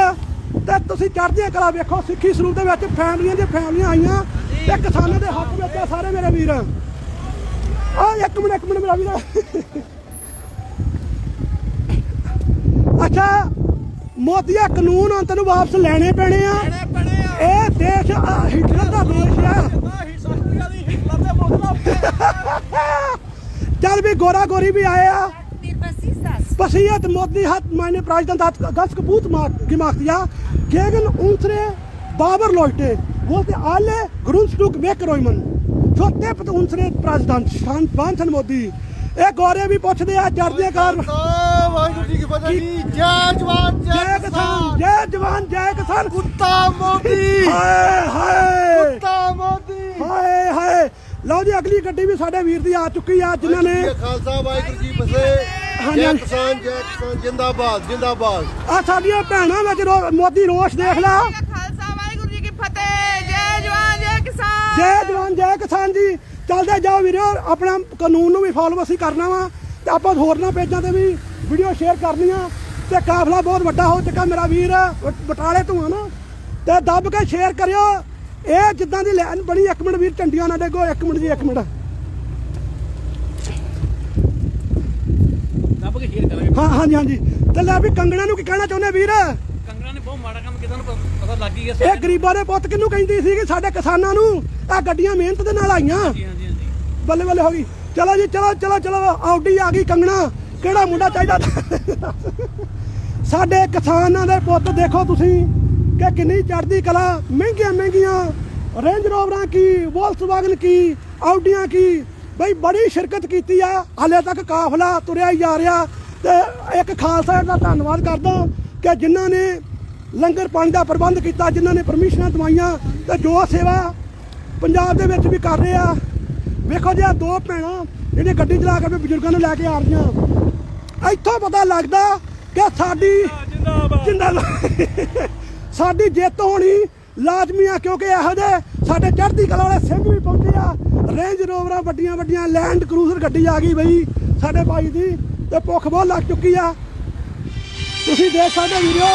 ਤੇ ਤੁਸੀਂ ਚੜ੍ਹਦੀਆਂ ਕਲਾ ਵੇਖੋ ਸਿੱਖੀ ਸਰੂਪ ਦੇ ਵਿੱਚ ਫੈਮਲੀਆਂ ਦੀਆਂ ਫੈਮਲੀਆਂ ਆਈਆਂ। ਤੇ ਕਿਸਾਨਾਂ ਦੇ ਹੱਕ ਵਿੱਚ ਆ ਸਾਰੇ ਮੇਰੇ ਵੀਰ। ਆ ਇੱਕ ਮਿੰਟ ਇੱਕ ਮਿੰਟ ਮੇਰਾ ਵੀਰ। ਅੱਛਾ ਮੋਦੀਆ ਕਾਨੂੰਨ ਹੁਣ ਤੈਨੂੰ ਵਾਪਸ ਲੈਣੇ ਪੈਣੇ ਆ ਇਹ ਦੇਸ਼ ਆ, ਹਿਟਲਰ ਦਾ ਦੇਸ਼ ਆ ਚੱਲ ਵੀ ਗੋਰਾ ਗੋਰੀ ਵੀ ਆਏ ਆ Was ist das? Passiert, Modi hat, meine Präsident hat ganz gut ma- gemacht, ja. Gegen unsere Bauerleute wollte alle Grundstück wegräumen. So tippt unsere Präsident, Wahnsinn Modi. ਇਹ ਗੋਰੇ ਵੀ ਪੁੱਛਦੇ ਆ ਚੜਦੇ ਕਾਰ ਵਾਹਿਗੁਰੂ ਜੀ ਕੀ ਫਤਿਹ ਜੀ। ਜੈ ਜਵਾਨ ਜੈ ਕਿਸਾਨ ਜੈ ਜਵਾਨ ਜੈ ਕਿਸਾਨ। ਕੁੱਤਾ ਮੋਦੀ। ਹਾਏ ਹਾਏ। ਕੁੱਤਾ ਮੋਦੀ। ਹਾਏ ਹਾਏ। ਲਓ ਜੀ ਅਗਲੀ ਗੱਡੀ ਵੀ ਸਾਡੇ ਵੀਰ ਦੀ ਆ ਚੁੱਕੀ ਆ ਜਿਨ੍ਹਾਂ ਨੇ ਖਾਲਸਾ ਵਾਹਿਗੁਰੂ ਜੀ ਫਤਿਹ। ਹਾਂਜੀ, ਜੈ ਹਾਂਜੀ। ਕਿਸਾਨ ਜੈ ਕਿਸਾਨ ਜਿੰਦਾਬਾਦ ਜਿੰਦਾਬਾਦ। ਆ ਸਾਡੀਆਂ ਭੈਣਾਂ ਵਿੱਚ ਰੋ- ਮੋਦੀ ਰੋਸ਼ ਦੇਖ ਲਾ। ਖਾਲਸਾ ਵਾਹਿਗੁਰੂ ਜੀ ਕੀ ਫਤਿਹ। ਜੈ ਜਵਾਨ ਜੈ ਕਿਸਾਨ। ਜੈ ਜਵਾਨ ਜੈ ਕਿਸਾਨ ਜੀ। ਚੱਲਦੇ ਜਾਓ ਵੀਰੋ ਆਪਣਾ ਕਾਨੂੰਨ ਨੂੰ ਵੀ ਫਾਲੋ ਅਸੀਂ ਕਰਨਾ ਵਾ ਤੇ ਆਪਾਂ ਹੋਰਨਾਂ ਪੇਜਾਂ ਤੇ ਵੀ ਵੀਡੀਓ ਸ਼ੇਅਰ ਕਰਨੀਆਂ ਤੇ ਕਾਫਲਾ ਬਹੁਤ ਵੱਡਾ ਹੋ ਚੁੱਕਾ ਮੇਰਾ ਵੀਰ ਬਟਾਲੇ ਤੋਂ ਆ ਨਾ। ਤੇ ਦੱਬ ਕੇ ਸ਼ੇਅਰ ਕਰਿਓ। ਇਹ ਜਿੱਦਾਂ ਦੀ ਲਾਈਨ ਬਣੀ ਇੱਕ ਮਿੰਟ ਵੀਰ ਝੰਡੀਆਂ ਨਾ ਡੇਗੋ ਇੱਕ ਮਿੰਟ ਜੀ ਇੱਕ ਮਿੰਟ। ਦੱਬ ਕੇ ਸ਼ੇਅਰ ਕਰਾਂਗੇ। ਹਾਂ ਹਾਂਜੀ ਹਾਂਜੀ। ਤੇ ਲੈ ਵੀ ਕੰਗਣਾ ਨੂੰ ਕੀ ਕਹਿਣਾ ਚਾਹੁੰਦੇ ਵੀਰ? ਕੰਗਣਾ ਨੇ ਬਹੁਤ ਮਾੜਾ ਕੰਮ ਕੀਤਾ ਨੂੰ ਪਤਾ ਲੱਗ ਹੀ ਗਿਆ ਇਹ ਗਰੀਬਾਂ ਦੇ ਪੁੱਤ ਕਿਹਨੂੰ ਕਹਿੰਦੀ ਸੀ ਕਿ ਸਾਡੇ ਕਿਸਾਨਾਂ ਨੂੰ? ਆ ਗੱਡੀਆਂ ਮਿਹਨਤ ਦੇ ਨਾਲ ਆਈਆਂ। ਬੱਲੇ ਬੱਲੇ ਹੋ ਗਈ। ਚਲੋ ਜੀ, ਚਲੋ ਚਲੋ ਚਲੋ, ਆਉਡੀ ਆ ਗਈ ਕੰਗਣਾ। ਕਿਹੜਾ ਮੁੰਡਾ ਚਾਹੀਦਾ? ਸਾਡੇ ਕਿਸਾਨਾਂ ਦੇ ਪੁੱਤ ਦੇਖੋ ਤੁਸੀਂ ਕਿ ਕਿੰਨੀ ਚੜ੍ਹਦੀ ਕਲਾ, ਮਹਿੰਗੀਆਂ ਮਹਿੰਗੀਆਂ। ਰੇਂਜ ਰੋਵਰਾਂ ਕੀ ਵੋਲਸਵਾਗਨ ਕੀ, ਆਉਡੀਆਂ ਕੀ। ਬਈ ਬੜੀ ਸ਼ਿਰਕਤ ਕੀਤੀ ਆ। ਹਾਲੇ ਤੱਕ ਕਾਫਲਾ ਤੁਰਿਆ ਹੀ ਜਾ ਰਿਹਾ। ਤੇ ਇੱਕ ਖਾਲਸਾ ਦਾ ਧੰਨਵਾਦ ਕਰਦਾ ਕਿ ਜਿਨ੍ਹਾਂ ਨੇ ਲੰਗਰ ਪਾਣੀ ਦਾ ਪ੍ਰਬੰਧ ਕੀਤਾ, ਜਿਨ੍ਹਾਂ ਨੇ ਪਰਮਿਸ਼ਨਾਂ ਦਵਾਈਆਂ ਤੇ ਜੋ ਸੇਵਾ ਪੰਜਾਬ ਦੇ ਵਿੱਚ ਵੀ ਕਰ ਰਹੇ ਆ। ਵੇਖੋ ਜੀ ਆਹ ਦੋ ਭੈਣਾਂ ਜਿਹੜੀਆਂ ਗੱਡੀ ਚਲਾ ਕੇ ਬਜ਼ੁਰਗਾਂ ਨੂੰ ਲੈ ਕੇ ਆ ਰਹੀਆਂ। ਇੱਥੋਂ ਪਤਾ ਲੱਗਦਾ ਕਿ ਸਾਡੀ ਜਿੰਦਾਬਾਦ। ਸਾਡੀ ਜਿੱਤ ਹੋਣੀ ਲਾਜ਼ਮੀ ਆ ਕਿਉਂਕਿ ਇਹੋ ਜਿਹੇ ਸਾਡੇ ਚੜ੍ਹਦੀ ਕਲਾ ਵਾਲੇ ਸਿੰਘ ਵੀ ਪਹੁੰਚੇ ਆ। ਰੇਂਜ ਰੋਵਰਾਂ ਵੱਡੀਆਂ ਵੱਡੀਆਂ ਲੈਂਡ ਕਰੂਜ਼ਰ ਗੱਡੀ ਆ ਗਈ ਬਈ ਸਾਡੇ ਭਾਈ ਦੀ ਤੇ ਭੁੱਖ ਬਹੁਤ ਲੱਗ ਚੁੱਕੀ ਆ। ਤੁਸੀਂ ਦੇਖ ਸਕਦੇ ਹੋ ਵੀਡੀਓ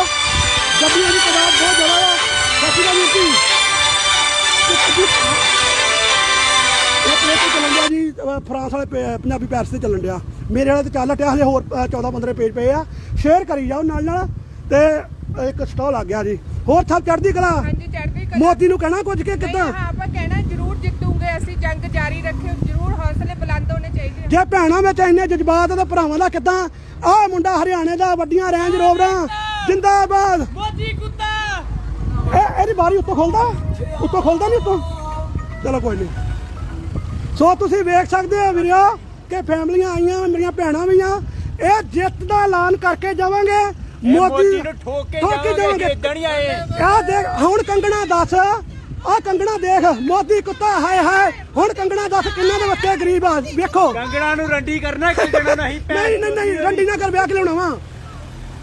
ਗੱਡੀਆਂ ਦੀ ਤਾਦਾਦ ਬਹੁਤ ਜ਼ਿਆਦਾ ਆ। ਬਾਕੀ ਦਾ ਵੀਰ ਜੀ। ਇਹ ਤੇ ਚੱਲਣ ਡਿਆ ਜੀ ਅਹ ਫਰਾਂਸ ਵਾਲੇ ਪੇ- ਪੰਜਾਬੀ ਪੈਰਸ ਤੇ ਚੱਲਣ ਡਿਆ। ਮੇਰੇ ਵਾਲੇ ਤੇ ਚੱਲ ਹਟਿਆ ਹਲੇ ਹੋਰ 14 15 ਪੇਜ ਪਏ ਆ। ਸ਼ੇਅਰ ਕਰੀ ਜਾਓ ਨਾਲ ਨਾਲ ਤੇ ਇੱਕ ਸਟਾਲ ਲੱਗ ਗਿਆ ਜੀ। ਹੋਰ ਸਭ ਚੜ੍ਹਦੀ ਕਲਾ? ਹਾਂਜੀ ਚੜ੍ਹਦੀ ਕਲਾ। ਮੋਦੀ ਨੂੰ ਕਹਿਣਾ ਕੁਝ ਕਿ ਨਹੀਂ, ਕਿਦਾਂ ਹਾਂ ਆਪਾਂ ਕਹਿਣਾ ਜ਼ਰੂਰ ਜਿੱਤੂਗੇ ਅਸੀਂ ਜੰਗ ਜਾਰੀ ਰੱਖਿਓ ਜ਼ਰੂਰ ਹੌਸਲੇ ਬੁਲੰਦ ਹੋਣੇ ਚਾਹੀਦੇ ਆ। ਜੇ ਭੈਣਾਂ ਵਿੱਚ ਇੰਨੇ ਜਜ਼ਬਾਤ ਆ ਤਾਂ ਭਰਾਵਾਂ ਦਾ ਕਿਦਾਂ? ਆਹ ਮੁੰਡਾ ਹਰਿਆਣੇ ਦਾ ਵੱਡੀਆਂ ਰੇਂਜ ਰੋਵਰਾਂ ਜਿੰਦਾਬਾਦ! ਮੋਦੀ ਕੁੱਤਾ ਇਹ ਇਹਦੀ ਬਾਰੀ ਉੱਤੋਂ ਖੁੱਲਦਾ? ਉੱਤੋਂ ਖੁੱਲਦਾ ਨਹੀਂ ਉੱਤੋਂ? ਚਲੋ ਕੋਈ ਨਹੀਂ। ਸੋ ਤੁਸੀਂ ਵੇਖ ਸਕਦੇ ਹੋ ਵੀਰੋ ਕਿ ਫੈਮਲੀਆਂ ਆਈਆਂ ਮੇਰੀਆਂ ਭੈਣਾਂ ਵੀ ਆ ਇਹ ਜਿੱਤ ਦਾ ਐਲਾਨ ਕਰਕੇ ਜਾਵਾਂਗੇ। ਮੋਦੀ ਨੂੰ ਠੋਕ ਕੇ ਜਾਵਾਂਗੇ ਜਿੱਦਣ ਹੀ ਆਏ। ਆ ਦੇਖ ਹੁਣ ਕੰਗਣਾ ਦੱਸ। ਆ ਕੰਗਣਾ ਦੇਖ ਮੋਦੀ ਕੁੱਤਾ ਹਾਏ ਹਾਏ। ਹੁਣ ਕੰਗਣਾ ਦੱਸ ਕਿੰਨਾਂ ਦੇ ਬੱਚੇ ਗਰੀਬ ਆ? ਵੇਖੋ। ਕੰਗਣਾ ਨੂੰ ਰੰਡੀ ਕਰਨਾ ਕੰਗਣਾ ਨਹੀਂ ਨਹੀਂ ਨਹੀਂ ਨਹੀਂ ਰੰਡੀ ਨਾ ਕਰ ਵਿਆਹ ਕਿ ਲਿਆਉਣਾ ਵਾ।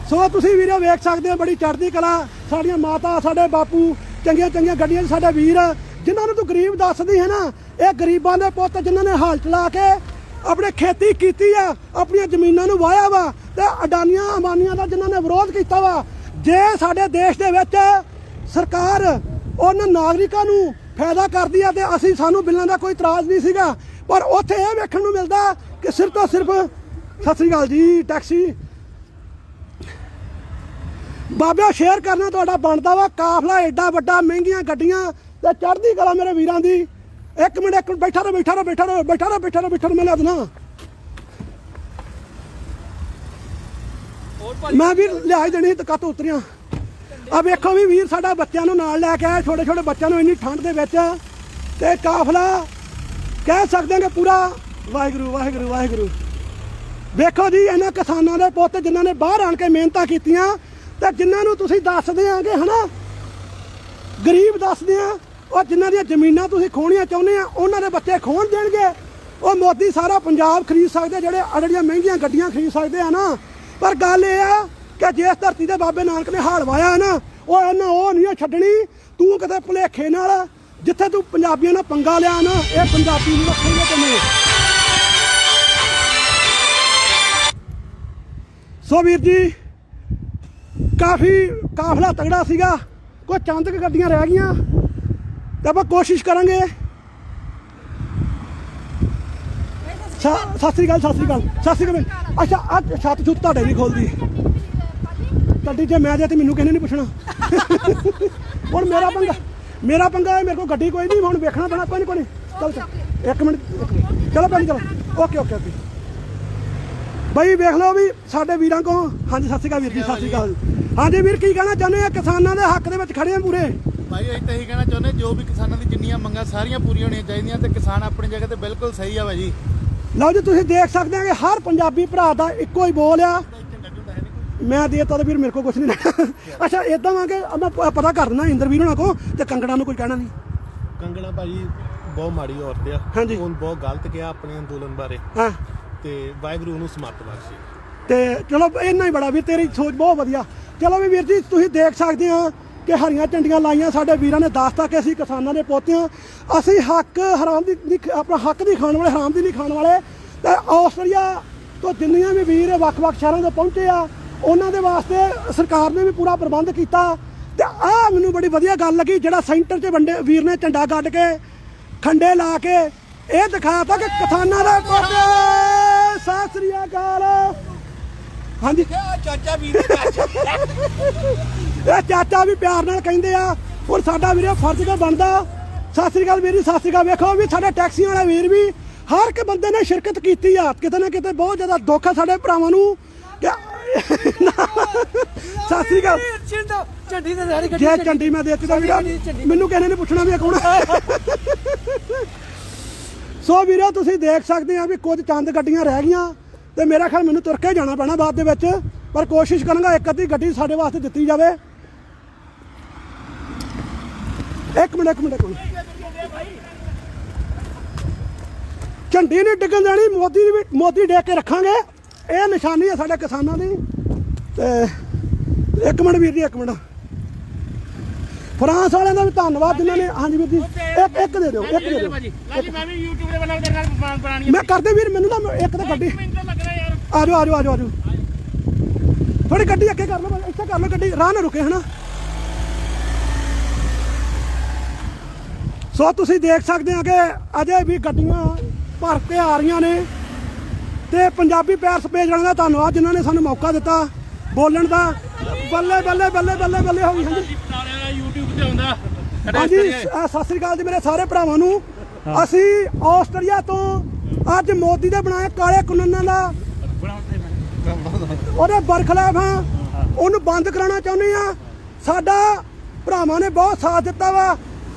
ਸੋ ਤੁਸੀਂ ਵੀਰੋ ਵੇਖ ਸਕਦੇ ਹੋ ਬੜੀ ਚੜ੍ਹਦੀ ਕਲਾ। ਸਾਡੀਆਂ ਮਾਤਾ ਸਾਡੇ ਬਾਪੂ ਚੰਗੀਆਂ ਚੰਗੀਆਂ ਗੱਡੀਆਂ 'ਚ ਸਾਡੇ ਵੀਰ। ਜਿਨ੍ਹਾਂ ਨੂੰ ਤੂੰ ਗਰੀਬ ਦੱਸਦੀ ਹੈ ਨਾ, ਇਹ ਗਰੀਬਾਂ ਦੇ ਪੁੱਤ ਜਿਨ੍ਹਾਂ ਨੇ ਹਾਲ ਚਲਾ ਕੇ ਆਪਣੇ ਖੇਤੀ ਕੀਤੀ ਆ, ਆਪਣੀਆਂ ਜ਼ਮੀਨਾਂ ਨੂੰ ਵਾਇਆ ਵਾ ਤੇ ਅਡਾਨੀਆਂ ਅਮਾਨੀਆਂ ਦਾ ਜਿਨ੍ਹਾਂ ਨੇ ਵਿਰੋਧ ਕੀਤਾ ਵਾ, ਜੇ ਸਾਡੇ ਦੇਸ਼ ਦੇ ਵਿੱਚ ਸਰਕਾਰ ਉਹਨਾਂ ਨਾਗਰਿਕਾਂ ਨੂੰ ਫਾਇਦਾ ਕਰਦੀ ਆ ਤੇ ਅਸੀਂ ਸਾਨੂੰ ਬਿੱਲਾਂ ਦਾ ਕੋਈ ਇਤਰਾਜ਼ ਨਹੀਂ ਸੀਗਾ, ਪਰ ਉੱਥੇ ਇਹ ਵੇਖਣ ਨੂੰ ਮਿਲਦਾ ਕਿ ਸਿਰਫ ਤੋਂ ਸਿਰਫ ਸਤਿ ਸ੍ਰੀ ਅਕਾਲ ਜੀ, ਟੈਕਸੀ। ਬਾਬਿਓ ਸ਼ੇਅਰ ਕਰਨਾ ਤੁਹਾਡਾ ਬਣਦਾ ਵਾ, ਕਾਫਲਾ ਐਡਾ ਵੱਡਾ, ਮਹਿੰਗੀਆਂ ਗੱਡੀਆਂ ਤੇ ਚੜ੍ਹਦੀ ਕਲਾ ਮੇਰੇ ਵੀਰਾਂ ਦੀ। ਇੱਕ ਮਿੰਟ ਇੱਕ ਬੈਠਾ ਰਹੋ ਬੈਠਾ ਰਹੋ ਬੈਠਾ ਰਹੋ ਬੈਠਾ ਰਹੋ ਬੈਠਾ ਰਹੋ ਬੈਠਾ ਰਹੋ ਮੈਂ ਲਿਆ ਦੇਣਾ ਮੈਂ ਵੀ ਲਿਆ ਦੇਣੀ ਤੇ ਕੱਤ ਉਤਰੀਆਂ ਆ ਵੇਖੋ ਵੀ ਵੀਰ ਸਾਡਾ ਬੱਚਿਆਂ ਨੂੰ ਨਾਲ ਲੈ ਕੇ ਆਇਆ ਛੋਟੇ ਛੋਟੇ ਬੱਚਿਆਂ ਨੂੰ ਇੰਨੀ ਠੰਡ ਦੇ ਵਿੱਚ। ਤੇ ਕਾਫਲਾ ਕਹਿ ਸਕਦੇ ਕਿ ਪੂਰਾ। ਵਾਹਿਗੁਰੂ ਵਾਹਿਗੁਰੂ ਵਾਹਿਗੁਰੂ। ਵੇਖੋ ਜੀ ਇਹਨਾਂ ਕਿਸਾਨਾਂ ਦੇ ਪੁੱਤ ਜਿਨ੍ਹਾਂ ਨੇ ਬਾਹਰ ਆਣ ਕੇ ਮਿਹਨਤਾਂ ਕੀਤੀਆਂ ਤੇ ਜਿਨ੍ਹਾਂ ਨੂੰ ਤੁਸੀਂ ਦੱਸਦੇ ਆਂਗੇ ਹਨਾ? ਗਰੀਬ ਦੱਸਦੇ ਆ। ਉਹ ਜਿਨ੍ਹਾਂ ਦੀਆਂ ਜ਼ਮੀਨਾਂ ਤੁਸੀਂ ਖੋਣੀਆਂ ਚਾਹੁੰਦੇ ਆ, ਉਹਨਾਂ ਦੇ ਬੱਚੇ ਖੋਣ ਦੇਣਗੇ। ਉਹ ਮੋਦੀ ਸਾਰਾ ਪੰਜਾਬ ਖਰੀਦ ਸਕਦੇ ਜਿਹੜੇ ਆਹ ਜਿਹੜੀਆਂ ਮਹਿੰਗੀਆਂ ਗੱਡੀਆਂ ਖਰੀਦ ਸਕਦੇ ਆ ਨਾ। ਪਰ ਗੱਲ ਇਹ ਆ ਕਿ ਜਿਸ ਧਰਤੀ ਤੇ ਬਾਬੇ ਨਾਨਕ ਨੇ ਹਾਲ ਵਾਇਆ ਨਾ, ਉਹ ਉਹਨਾਂ ਉਹ ਨਹੀਂ ਛੱਡਣੀ। ਤੂੰ ਕਿਤੇ ਭੁਲੇਖੇ ਨਾਲ ਜਿੱਥੇ ਤੂੰ ਪੰਜਾਬੀਆਂ ਨਾਲ ਪੰਗਾ ਲਿਆ ਨਾ, ਇਹ ਪੰਜਾਬੀ ਨੂੰ ਰੱਖਣਗੇ ਤੈਨੂੰ ਸੋ ਵੀਰ ਜੀ, ਕਾਫੀ ਕਾਫਲਾ ਤਗੜਾ ਸੀਗਾ, ਕੋਈ ਚੰਦ ਕੁ ਗੱਡੀਆਂ ਰਹਿ ਗਈਆਂ। ਤੇ ਆਪਾਂ ਕੋਸ਼ਿਸ਼ ਕਰਾਂਗੇ। ਸਤਿ ਸ੍ਰੀ ਅਕਾਲ ਸਤਿ ਸ੍ਰੀ ਅਕਾਲ ਸਤਿ ਸ੍ਰੀ ਅਕਾਲ ਅੱਛਾ ਅੱਜ ਛੱਤ ਛੁੱਤ ਤੁਹਾਡੇ ਨਹੀਂ ਖੋਲਦੀ। ਗੱਡੀ ਜੇ ਮੈਂ ਜੇ ਤੇ ਮੈਨੂੰ ਕਹਿੰਦੇ ਨਹੀਂ ਪੁੱਛਣਾ। ਹੁਣ ਮੇਰਾ ਪੰਗਾ ਮੇਰਾ ਪੰਗਾ ਹੈ ਮੇਰੇ ਕੋਲ ਗੱਡੀ ਕੋਈ ਨਹੀਂ, ਹੁਣ ਵੇਖਣਾ ਪੈਣਾ, ਕੋਈ ਨਹੀਂ ਕੋਈ ਚੱਲ, ਚਲ, ਇੱਕ ਮਿੰਟ ਚਲੋ ਭਾਈ ਚਲੋ। Okay okay okay. ਬਈ ਵੇਖ ਲਓ ਵੀ ਸਾਡੇ ਵੀਰਾਂ ਕੋ ਹਾਂਜੀ ਸਤਿ ਸ਼੍ਰੀ ਅਕਾਲ ਵੀਰ ਜੀ ਸਤਿ ਸ਼੍ਰੀ ਅਕਾਲ ਹਾਂਜੀ ਵੀਰ, ਕੀ ਕਹਿਣਾ ਚਾਹੁੰਦੇ ਆ ਕਿਸਾਨਾਂ ਦੇ ਹੱਕ ਦੇ ਵਿੱਚ ਖੜੇ ਆ ਪੂਰੇ। ਭਾਈ ਅਸੀਂ ਤਾਂ ਇਹੀ ਕਹਿਣਾ ਚਾਹੁੰਦੇ ਜੋ ਵੀ ਕਿਸਾਨਾਂ ਦੀ ਜਿੰਨੀਆਂ ਮੰਗਾਂ ਸਾਰੀਆਂ ਪੂਰੀਆਂ ਹੋਣੀਆਂ ਚਾਹੀਦੀਆਂ ਤੇ ਕਿਸਾਨ ਆਪਣੀ ਜਗ੍ਹਾ ਤੇ ਬਿਲਕੁਲ ਸਹੀ ਆ ਭਾਜੀ ਲਓ ਜੀ ਤੁਸੀਂ ਦੇਖ ਸਕਦੇ ਆ ਕਿ ਹਰ ਪੰਜਾਬੀ ਭਰਾ ਦਾ ਇੱਕੋ ਹੀ ਬੋਲ ਆ। ਮੈਂ ਦੇਤਾ ਤਾਂ ਵੀਰ ਮੇਰੇ ਕੋਲ ਕੁਝ ਨਹੀਂ ਲੈਣਾ। ਅੱਛਾ ਇਦਾਂ ਵਾਂ ਕਿ ਮੈਂ ਪਤਾ ਕਰ ਦਿੰਦਾ ਇੰਦਰਵੀਰ ਹੋਣਾ ਕੋ ਤੇ ਕੰਗੜਾ ਨੂੰ ਕੋਈ ਕਹਿਣਾ ਨਹੀਂ? ਕੰਗਣਾ ਭਾਜੀ ਬਹੁਤ ਮਾੜੀ ਔਰਤ ਆ। ਹਾਂਜੀ। ਉਹਨ ਬਹੁਤ ਗਲਤ ਕਿਹਾ ਆਪਣੇ ਅੰਦੋਲਨ ਬਾਰੇ। ਹਾਂ। ਤੇ ਵਾਹਿਗੁਰੂ ਨੂੰ ਸਮਰਥ ਬਖਸ਼ੇ। ਤੇ ਚਲੋ ਇੰਨਾ ਹੀ ਬੜਾ ਵੀ ਤੇਰੀ ਸੋਚ ਬਹੁਤ ਵਧੀਆ। ਚਲੋ ਵੀ ਵੀਰ ਜੀ ਤੁਸੀਂ ਦੇਖ ਸਕਦੇ ਆ ਕਿ ਹਰੀਆਂ ਝੰਡੀਆਂ ਲਾਈਆਂ ਸਾਡੇ ਵੀਰਾਂ ਨੇ ਦੱਸਤਾ ਕਿ ਅਸੀਂ ਕਿਸਾਨਾਂ ਦੇ ਪੋਤੇ ਹਾਂ। ਅਸੀਂ ਹੱਕ ਹਰਾਮ ਦੀ ਨਹੀਂ, ਆਪਣਾ ਹੱਕ ਨਹੀਂ ਖਾਣ ਵਾਲੇ, ਹਰਾਮ ਦੀ ਨਹੀਂ ਖਾਣ ਵਾਲੇ। ਤੇ ਆਸਟ੍ਰੇਲੀਆ ਤੋਂ ਜਿੰਨੀਆਂ ਵੀ ਵੀਰ ਵੱਖ-ਵੱਖ ਸ਼ਹਿਰਾਂ ਤੋਂ ਪਹੁੰਚੇ ਆ, ਉਹਨਾਂ ਦੇ ਵਾਸਤੇ ਸਰਕਾਰ ਨੇ ਵੀ ਪੂਰਾ ਪ੍ਰਬੰਧ ਕੀਤਾ। ਤੇ ਆਹ ਮੈਨੂੰ ਬੜੀ ਵਧੀਆ ਗੱਲ ਲੱਗੀ, ਜਿਹੜਾ ਸੈਂਟਰ 'ਚ ਵੰਡੇ ਵੀਰ ਨੇ ਝੰਡਾ ਗੱਡ ਕੇ, ਖੰਡੇ ਲਾ ਕੇ, ਇਹ ਦਿਖਾਤਾ ਕਿ ਕਿਸਾਨਾਂ ਦੇ ਪੋਤੇ ਸਤਿ ਸ੍ਰੀ ਅਕਾਲ। ਹਾਂਜੀ। ਚਾਚਾ ਵੀਰ ਇਹ ਚਾਚਾ ਵੀ ਪਿਆਰ ਨਾਲ ਕਹਿੰਦੇ ਆ ਹੁਣ ਸਾਡਾ ਵੀਰੇ ਫਰਜ਼ ਤੇ ਬਣਦਾ। ਸਤਿ ਸ੍ਰੀ ਅਕਾਲ ਵੀਰ ਜੀ ਸਤਿ ਸ੍ਰੀ ਅਕਾਲ। ਵੇਖੋ ਵੀ ਸਾਡੇ ਟੈਕਸੀ ਵਾਲੇ ਵੀਰ ਵੀ ਹਰ ਇੱਕ ਬੰਦੇ ਨੇ ਸ਼ਿਰਕਤ ਕੀਤੀ ਆ। ਕਿਤੇ ਨਾ ਕਿਤੇ ਬਹੁਤ ਜ਼ਿਆਦਾ ਦੁੱਖ ਆ ਸਾਡੇ ਭਰਾਵਾਂ ਨੂੰ ਕਿ ਸਤਿ ਸ੍ਰੀ ਅਕਾਲ। ਝੰਡੀ ਤੇ ਸਾਰੀ ਜੇ ਝੰਡੀ ਮੈਂ ਦੇਤੀ ਤਾਂ ਵੀਰਾ ਮੈਨੂੰ ਕਿਸੇ ਨੇ ਪੁੱਛਣਾ ਵੀ ਕੌਣ? ਸੋ ਵੀਰੋ ਤੁਸੀਂ ਦੇਖ ਸਕਦੇ ਆ ਵੀ ਕੁਝ ਚੰਦ ਗੱਡੀਆਂ ਰਹਿ ਗਈਆਂ ਤੇ ਮੇਰਾ ਖਿਆਲ ਮੈਨੂੰ ਤੁਰ ਕੇ ਜਾਣਾ ਪੈਣਾ ਬਾਅਦ ਦੇ ਵਿੱਚ ਪਰ ਕੋਸ਼ਿਸ਼ ਕਰਾਂਗਾ ਇੱਕ ਅੱਧੀ ਗੱਡੀ ਸਾਡੇ ਵਾਸਤੇ ਦਿੱਤੀ ਜਾਵੇ। ਇੱਕ ਮਿੰਟ ਇੱਕ ਮਿੰਟ ਇੱਕ ਮਿੰਟ। ਝੰਡੀ ਨਹੀਂ ਡਿੱਗਣ ਦੇਣੀ ਮੋਦੀ ਦੀ ਵੀ ਮੋਦੀ ਡੇਕ ਕੇ ਰੱਖਾਂਗੇ। ਇਹ ਨਿਸ਼ਾਨੀ ਹੈ ਸਾਡੇ ਕਿਸਾਨਾਂ ਦੀ। ਤੇ ਇੱਕ ਮਿੰਟ ਵੀਰ ਜੀ ਇੱਕ ਮਿੰਟ। ਫਰਾਂਸ ਵਾਲਿਆਂ ਦਾ ਵੀ ਧੰਨਵਾਦ ਜਿਨ੍ਹਾਂ ਨੇ ਹਾਂਜੀ ਵੀਰ ਜੀ ਇੱਕ ਇੱਕ ਦੇ ਦਿਓ ਇੱਕ ਦੇ ਦਿਓ। ਮੈਂ ਵੀ YouTube ਦੇ ਬਣਾ ਤੇਰੇ ਨਾਲ ਪਾ- ਬਣਾਉਣੀ ਮੈਂ ਕਰਦੇ ਵੀਰ ਮੈਨੂੰ ਨਾ ਇੱਕ ਤਾਂ ਗੱਡੀ ਮੈਨੂੰ ਤਾਂ ਲੱਗਣਾ ਯਾਰ। ਆ ਜਾਓ ਆ ਜਾਓ ਆ ਜਾਓ ਆ ਜਾਓ ਥੋੜੀ ਗੱਡੀ ਅੱਗੇ ਕਰ ਲਓ ਇੱਥੇ ਕਰ ਲਓ ਗੱਡੀ। ਰਾਹ ਨਾ ਰੁਕੇ ਹਨਾ? ਸੋ ਤੁਸੀਂ ਦੇਖ ਸਕਦੇ ਆ ਕਿ ਅਜੇ ਵੀ ਗੱਡੀਆਂ ਭਰ ਕੇ ਆ ਰਹੀਆਂ ਨੇ ਤੇ ਪੰਜਾਬੀ ਪੈਰਸ ਪੇਜ ਵਾਲਿਆਂ ਦਾ ਧੰਨਵਾਦ ਜਿਨ੍ਹਾਂ ਨੇ ਸਾਨੂੰ ਮੌਕਾ ਦਿੱਤਾ ਬੋਲਣ ਦਾ। ਬੱਲੇ ਬੱਲੇ ਬੱਲੇ ਬੱਲੇ ਬੱਲੇ ਹੋ ਗਈ ਹਾਂਜੀ। YouTube ਤੇ ਆਉਂਦਾ। ਹਾਂਜੀ ਸ- ਸਤਿ ਸ੍ਰੀ ਅਕਾਲ ਜੀ ਮੇਰੇ ਸਾਰੇ ਭਰਾਵਾਂ ਨੂੰ। ਅਸੀਂ ਆਸਟ੍ਰੇਲੀਆ ਤੋਂ ਅੱਜ ਮੋਦੀ ਦੇ ਬਣਾਏ ਕਾਲੇ ਕਾਨੂੰਨਾਂ ਦਾ। ਉਹਦੇ ਬਰਖਲਾਫ ਹਾਂ। ਉਹਨੂੰ ਬੰਦ ਕਰਾਉਣਾ ਚਾਹੁੰਦੇ ਆ ਸਾਡਾ ਭਰਾਵਾਂ ਨੇ ਬਹੁਤ ਸਾਥ ਦਿੱਤਾ ਵਾ।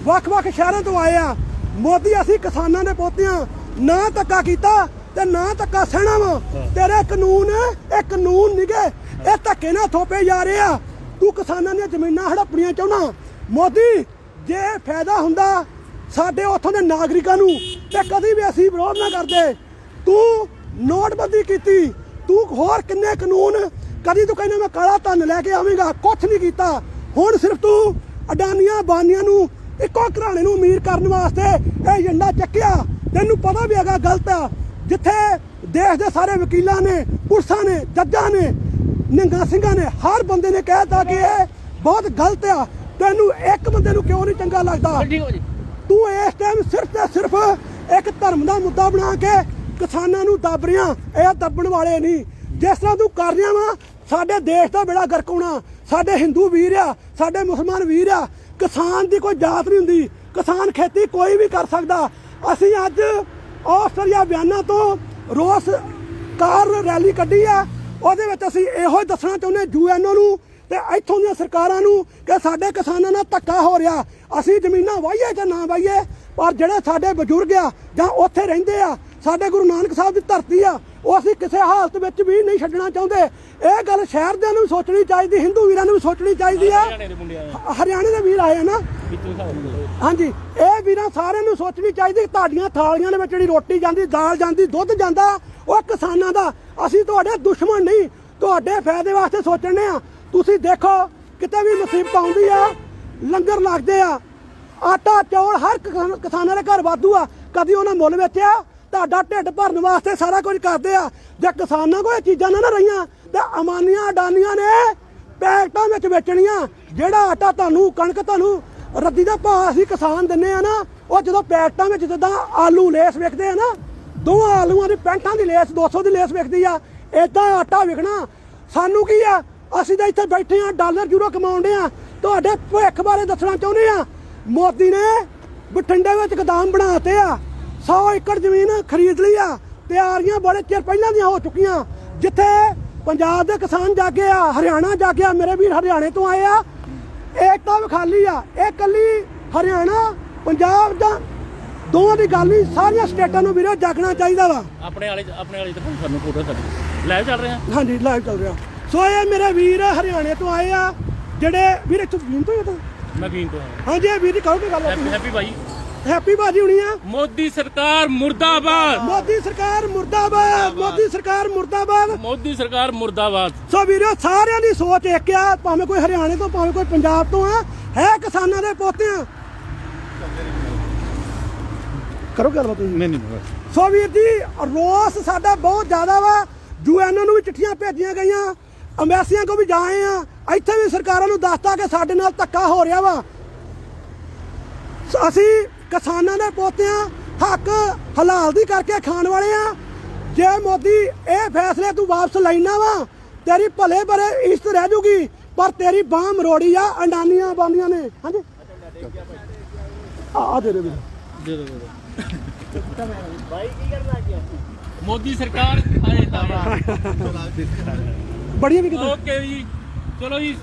ਵੱਖ-ਵੱਖ ਸ਼ਹਿਰਾਂ ਤੋਂ ਆਏ ਆ। ਮੋਦੀ ਅਸੀਂ ਕਿਸਾਨਾਂ ਦੇ ਪੋਤਿਆਂ ਨਾ ਧੱਕਾ ਕੀਤਾ ਤੇ ਨਾ ਧੱਕਾ ਸਹਿਣਾ ਵਾ। ਤੇਰੇ ਕਾਨੂੰਨ ਇਹ ਕਾਨੂੰਨ ਨਿਗੇ ਇਹ ਧੱਕੇ ਨਾਲ ਥੋਪੇ ਜਾ ਰਹੇ ਆ। ਤੂੰ ਕਿਸਾਨਾਂ ਦੀਆਂ ਜ਼ਮੀਨਾਂ ਹੜੱਪਣੀਆਂ ਚਾਹੁੰਦਾ ਮੋਦੀ ਜੇ ਫਾਇਦਾ ਹੁੰਦਾ ਸਾਡੇ ਉੱਥੋਂ ਦੇ ਨਾਗਰਿਕਾਂ ਨੂੰ ਤੇ ਕਦੀ ਵੀ ਅਸੀਂ ਵਿਰੋਧ ਨਾ ਕਰਦੇ। ਤੂੰ ਨੋਟਬੰਦੀ ਕੀਤੀ। ਤੂੰ ਹੋਰ ਕਿੰਨੇ ਕਾਨੂੰਨ? ਕਦੀ ਤੂੰ ਕਹਿੰਦਾ ਮੈਂ ਕਾਲਾ ਧਨ ਲੈ ਕੇ ਆਵੇਂਗਾ। ਕੁਛ ਨਹੀਂ ਕੀਤਾ। ਹੁਣ ਸਿਰਫ ਤੂੰ ਅਡਾਨੀਆਂ ਬਾਨੀਆਂ ਨੂੰ ਇੱਕੋ ਘਰਾਣੇ ਨੂੰ ਅਮੀਰ ਕਰਨ ਵਾਸਤੇ ਇਹ ਏਜੰਡਾ ਚੱਕਿਆ। ਤੈਨੂੰ ਪਤਾ ਵੀ ਹੈਗਾ ਗਲਤ ਆ। ਜਿੱਥੇ ਦੇਸ਼ ਦੇ ਸਾਰੇ ਵਕੀਲਾਂ ਨੇ ਪੁਲਿਸਾਂ ਨੇ ਜੱਜਾਂ ਨੇ ਨਿੰਗਾ ਸਿੰਘਾਂ ਨੇ ਹਰ ਬੰਦੇ ਨੇ ਕਹਿਤਾ ਕਿ ਇਹ ਬਹੁਤ ਗਲਤ ਆ। ਤੈਨੂੰ ਇੱਕ ਬੰਦੇ ਨੂੰ ਕਿਉਂ ਨਹੀਂ ਚੰਗਾ ਲੱਗਦਾ? ਤੂੰ ਇਸ ਟਾਈਮ ਸਿਰਫ ਤੇ ਸਿਰਫ ਇੱਕ ਧਰਮ ਦਾ ਮੁੱਦਾ ਬਣਾ ਕੇ ਕਿਸਾਨਾਂ ਨੂੰ ਦੱਬ ਰਿਆਂ ਇਹ ਦੱਬਣ ਵਾਲੇ ਨਹੀਂ। ਜਿਸ ਤਰ੍ਹਾਂ ਤੂੰ ਕਰ ਰਿਹਾ ਵਾ ਸਾਡੇ ਦੇਸ਼ ਦਾ ਬੇੜਾ ਗਰਕ ਹੋਣਾ। ਸਾਡੇ ਹਿੰਦੂ ਵੀਰ ਆ ਸਾਡੇ ਮੁਸਲਮਾਨ ਵੀਰ ਆ ਕਿਸਾਨ ਦੀ ਕੋਈ ਜਾਤ ਨਹੀਂ ਹੁੰਦੀ। ਕਿਸਾਨ ਖੇਤੀ ਕੋਈ ਵੀ ਕਰ ਸਕਦਾ। ਅਸੀਂ ਅੱਜ ਆਸਟ੍ਰੇਲੀਆ ਬਿਆਨਾਂ ਤੋਂ ਰੋਸ ਕਾਰ ਰੈਲੀ ਕੱਢੀ ਆ। ਉਹਦੇ ਵਿੱਚ ਅਸੀਂ ਇਹੋ ਹੀ ਦੱਸਣਾ ਚਾਹੁੰਦੇ ਯੂਐਨਓ ਨੂੰ ਤੇ ਇੱਥੋਂ ਦੀਆਂ ਸਰਕਾਰਾਂ ਨੂੰ ਕਿ ਸਾਡੇ ਕਿਸਾਨਾਂ ਨਾਲ ਧੱਕਾ ਹੋ ਰਿਹਾ। ਅਸੀਂ ਜ਼ਮੀਨਾਂ ਵਾਹੀਏ ਜਾਂ ਨਾ ਵਾਹੀਏ, ਪਰ ਜਿਹੜੇ ਸਾਡੇ ਬਜ਼ੁਰਗ ਆ ਜਾਂ ਉੱਥੇ ਰਹਿੰਦੇ ਆ, ਸਾਡੇ ਗੁਰੂ ਨਾਨਕ ਸਾਹਿਬ ਦੀ ਧਰਤੀ ਆ ਉਹ ਅਸੀਂ ਕਿਸੇ ਹਾਲਤ ਵਿੱਚ ਵੀ ਨਹੀਂ ਛੱਡਣਾ ਚਾਹੁੰਦੇ। ਇਹ ਗੱਲ ਸ਼ਹਿਰ ਦੇ ਨੂੰ ਵੀ ਸੋਚਣੀ ਚਾਹੀਦੀ ਹਿੰਦੂ ਵੀਰਾਂ ਨੂੰ ਵੀ ਸੋਚਣੀ ਚਾਹੀਦੀ ਆ। ਹ- ਹਰਿਆਣੇ ਦੇ ਵੀਰ ਆਏ ਨਾ। ਹਾਂਜੀ ਇਹ ਵੀਰਾਂ ਸਾਰਿਆਂ ਨੂੰ ਸੋਚਣੀ ਚਾਹੀਦੀ ਤੁਹਾਡੀਆਂ ਥਾਲੀਆਂ ਦੇ ਵਿੱਚ ਜਿਹੜੀ ਰੋਟੀ ਜਾਂਦੀ ਦਾਲ ਜਾਂਦੀ ਦੁੱਧ ਜਾਂਦਾ ਉਹ ਕਿਸਾਨਾਂ ਦਾ। ਅਸੀਂ ਤੁਹਾਡੇ ਦੁਸ਼ਮਣ ਨਹੀਂ ਤੁਹਾਡੇ ਫਾਇਦੇ ਵਾਸਤੇ ਸੋਚਣੇ ਆ। ਤੁਸੀਂ ਦੇਖੋ ਕਿਤੇ ਵੀ ਮੁਸੀਬਤ ਆਉਂਦੀ ਆ ਲੰਗਰ ਲੱਗਦੇ ਆ ਆਟਾ ਚੌਲ ਹਰ ਕਿਸਾਨ- ਕਿਸਾਨਾਂ ਦੇ ਘਰ ਵਾਧੂ ਆ। ਕਦੀ ਉਹਨਾਂ ਮੁੱਲ ਵੇਚਿਆ ਤੁਹਾਡਾ ਢਿੱਡ ਭਰਨ ਵਾਸਤੇ ਸਾਰਾ ਕੁਝ ਕਰਦੇ ਆ। ਜੇ ਕਿਸਾਨਾਂ ਕੋਲ ਇਹ ਚੀਜ਼ਾਂ ਨਾ ਨਾ ਰਹੀਆਂ, ਤੇ ਅਮਾਨੀਆਂ ਅਡਾਨੀਆਂ ਨੇ ਪੈਕਟਾਂ ਵਿੱਚ ਵੇਚਣੀਆਂ, ਜਿਹੜਾ ਆਟਾ ਤੁਹਾਨੂੰ, ਕਣਕ ਤੁਹਾਨੂੰ ਰੱਦੀ ਦਾ ਭਾਅ ਅਸੀਂ ਕਿਸਾਨ ਦਿੰਨੇ ਆ ਨਾ, ਉਹ ਜਦੋਂ ਪੈਕਟਾਂ ਵਿੱਚ ਜਿੱਦਾਂ ਆਲੂ ਲੇਸ ਵਿਕਦੇ ਆ ਨਾ ਦੋਵਾਂ ਆਲੂਆਂ ਦੀ ਪੈਂਟਾਂ ਦੀ ਲੇਸ 200 ਦੀ ਲੇਸ ਵੇਖਦੀ ਆ, ਏਦਾਂ ਆਟਾ ਵਿਕਣਾ। ਸਾਨੂੰ ਕੀ ਆ, ਅਸੀਂ ਤਾਂ ਇੱਥੇ ਬੈਠੇ ਆ, ਡਾਲਰ, ਯੂਰੋ ਕਮਾਉਂਦੇ ਆ। ਤੁਹਾਡੇ ਭਵਿੱਖ ਬਾਰੇ ਦੱਸਣਾ ਚਾਹੁੰਦੇ ਆ। ਮੋਦੀ ਨੇ ਬਠਿੰਡੇ ਵਿੱਚ ਗੋਦਾਮ ਬਣਾਤੇ ਆ। 100 ਏਕੜ ਜ਼ਮੀਨ ਖਰੀਦ ਲਈ ਆ। ਤਿਆਰੀਆਂ ਬੜੇ ਚਿਰ ਪਹਿਲਾਂ ਦੀਆਂ ਹੋ ਚੁੱਕੀਆਂ। ਜਿੱਥੇ ਪੰਜਾਬ ਦੇ ਕਿਸਾਨ ਜਾਗੇ ਆ ਹਰਿਆਣਾ ਜਾਗੇ ਆ ਮੇਰੇ ਵੀਰ ਹਰਿਆਣੇ ਤੋਂ ਆਏ ਆ। ਏਕਤਾ ਵਿਖਾਲੀ ਆ ਇਹ ਕੱਲੀ ਹਰਿਆਣਾ ਪੰਜਾਬ ਦਾ ਦੋਵਾਂ ਦੀ ਗੱਲ ਨਹੀਂ ਸਾਰੀਆਂ ਸਟੇਟਾਂ ਨੂੰ ਵੀਰੋ ਜਾਗਣਾ ਚਾਹੀਦਾ ਵਾ। ਆਪਣੇ ਵਾਲੇ ਆਪਣੇ ਵਾਲੇ ਦਿਖਾਓ ਸਾਨੂੰ ਫੋਟੋ ਸਾਡੀ ਲਾਈਵ ਚੱਲ ਰਿਹਾ? ਹਾਂਜੀ ਲਾਈਵ ਚੱਲ ਰਿਹਾ। ਸੋ ਇਹ ਮੇਰੇ ਵੀਰ ਹਰਿਆਣੇ ਤੋਂ ਆਏ ਆ ਜਿਹੜੇ ਵੀਰ ਇੱਥੋਂ ਜ਼ਮੀਨ ਤੋਂ ਹੀ ਤਾਂ? ਮੈਂ ਗੀਨ ਤੋਂ ਹਾਂ ਹਾਂਜੀ ਇਹ ਵੀਰ ਕਹੋ ਕੀ ਗੱਲ ਹੈਪੀ ਹੈਪੀ ਭਾਈ। ਹੈਪੀ ਬਾਜੀ ਹੋਣੀ ਆ। ਮੋਦੀ ਸਰਕਾਰ ਮੁਰਦਾਬਾਦ। ਮੋਦੀ ਸਰਕਾਰ ਮੁਰਦਾਬਾਦ ਮੋਦੀ ਸਰਕਾਰ ਮੁਰਦਾਬਾਦ। ਮੋਦੀ ਸਰਕਾਰ ਮੁਰਦਾਬਾਦ। ਸੋ ਵੀਰੋ ਸਾਰਿਆਂ ਦੀ ਸੋਚ ਇੱਕ ਆ ਭਾਵੇਂ ਕੋਈ ਹਰਿਆਣੇ ਤੋਂ ਭਾਵੇਂ ਕੋਈ ਪੰਜਾਬ ਤੋਂ ਆ ਹੈ ਕਿਸਾਨਾਂ ਦੇ ਪੋਤੇ ਆ। ਕਰੋ ਗੱਲ ਤੁਸੀਂ। ਨਹੀਂ ਨਹੀਂ ਸੋ ਵੀਰ ਜੀ ਰੋਸ ਸਾਡਾ ਬਹੁਤ ਜ਼ਿਆਦਾ ਵਾ। ਯੂਐਨਓ ਨੂੰ ਵੀ ਚਿੱਠੀਆਂ ਭੇਜੀਆਂ ਗਈਆਂ। ਅੰਬੈਸੀਆਂ ਕੋ ਵੀ ਜਾਏ ਆ। ਇੱਥੇ ਵੀ ਸਰਕਾਰਾਂ ਨੂੰ ਦੱਸਤਾ ਕਿ ਸਾਡੇ ਨਾਲ ਧੱਕਾ ਹੋ ਰਿਹਾ ਵਾ। ਅਸੀਂ ਕਿਸਾਨਾਂ ਦੇ ਪੋਤਿਆਂ ਹੱਕ ਹਲਾਲ ਦੀ ਕਰਕੇ ਖਾਣ ਵਾਲੇ ਆ। ਜੇ ਮੋਦੀ ਇਹ ਫੈਸਲੇ ਤੂੰ ਵਾਪਸ ਲੈਣਾ ਵਾ ਤੇਰੀ ਭਲੇ ਭਲੇ ਇੱਜ਼ਤ ਰਹਿ ਜੂਗੀ ਪਰ ਤੇਰੀ ਬਾਹ ਮਰੋੜੀ ਆ ਅੰਡਾਨੀਆਂ ਬੰਦੀਆਂ ਨੇ। ਹਾਂਜੀ? ਆ ਦੇ ਦੇ ਮੋਦੀ ਸਰਕਾਰ ਆਏ ਤਾਂ ਬੜੀਆਂ ਵੀ ਕਿਤੇ ਓਕੇ ਜੀ ਚਲੋ ਜੀ।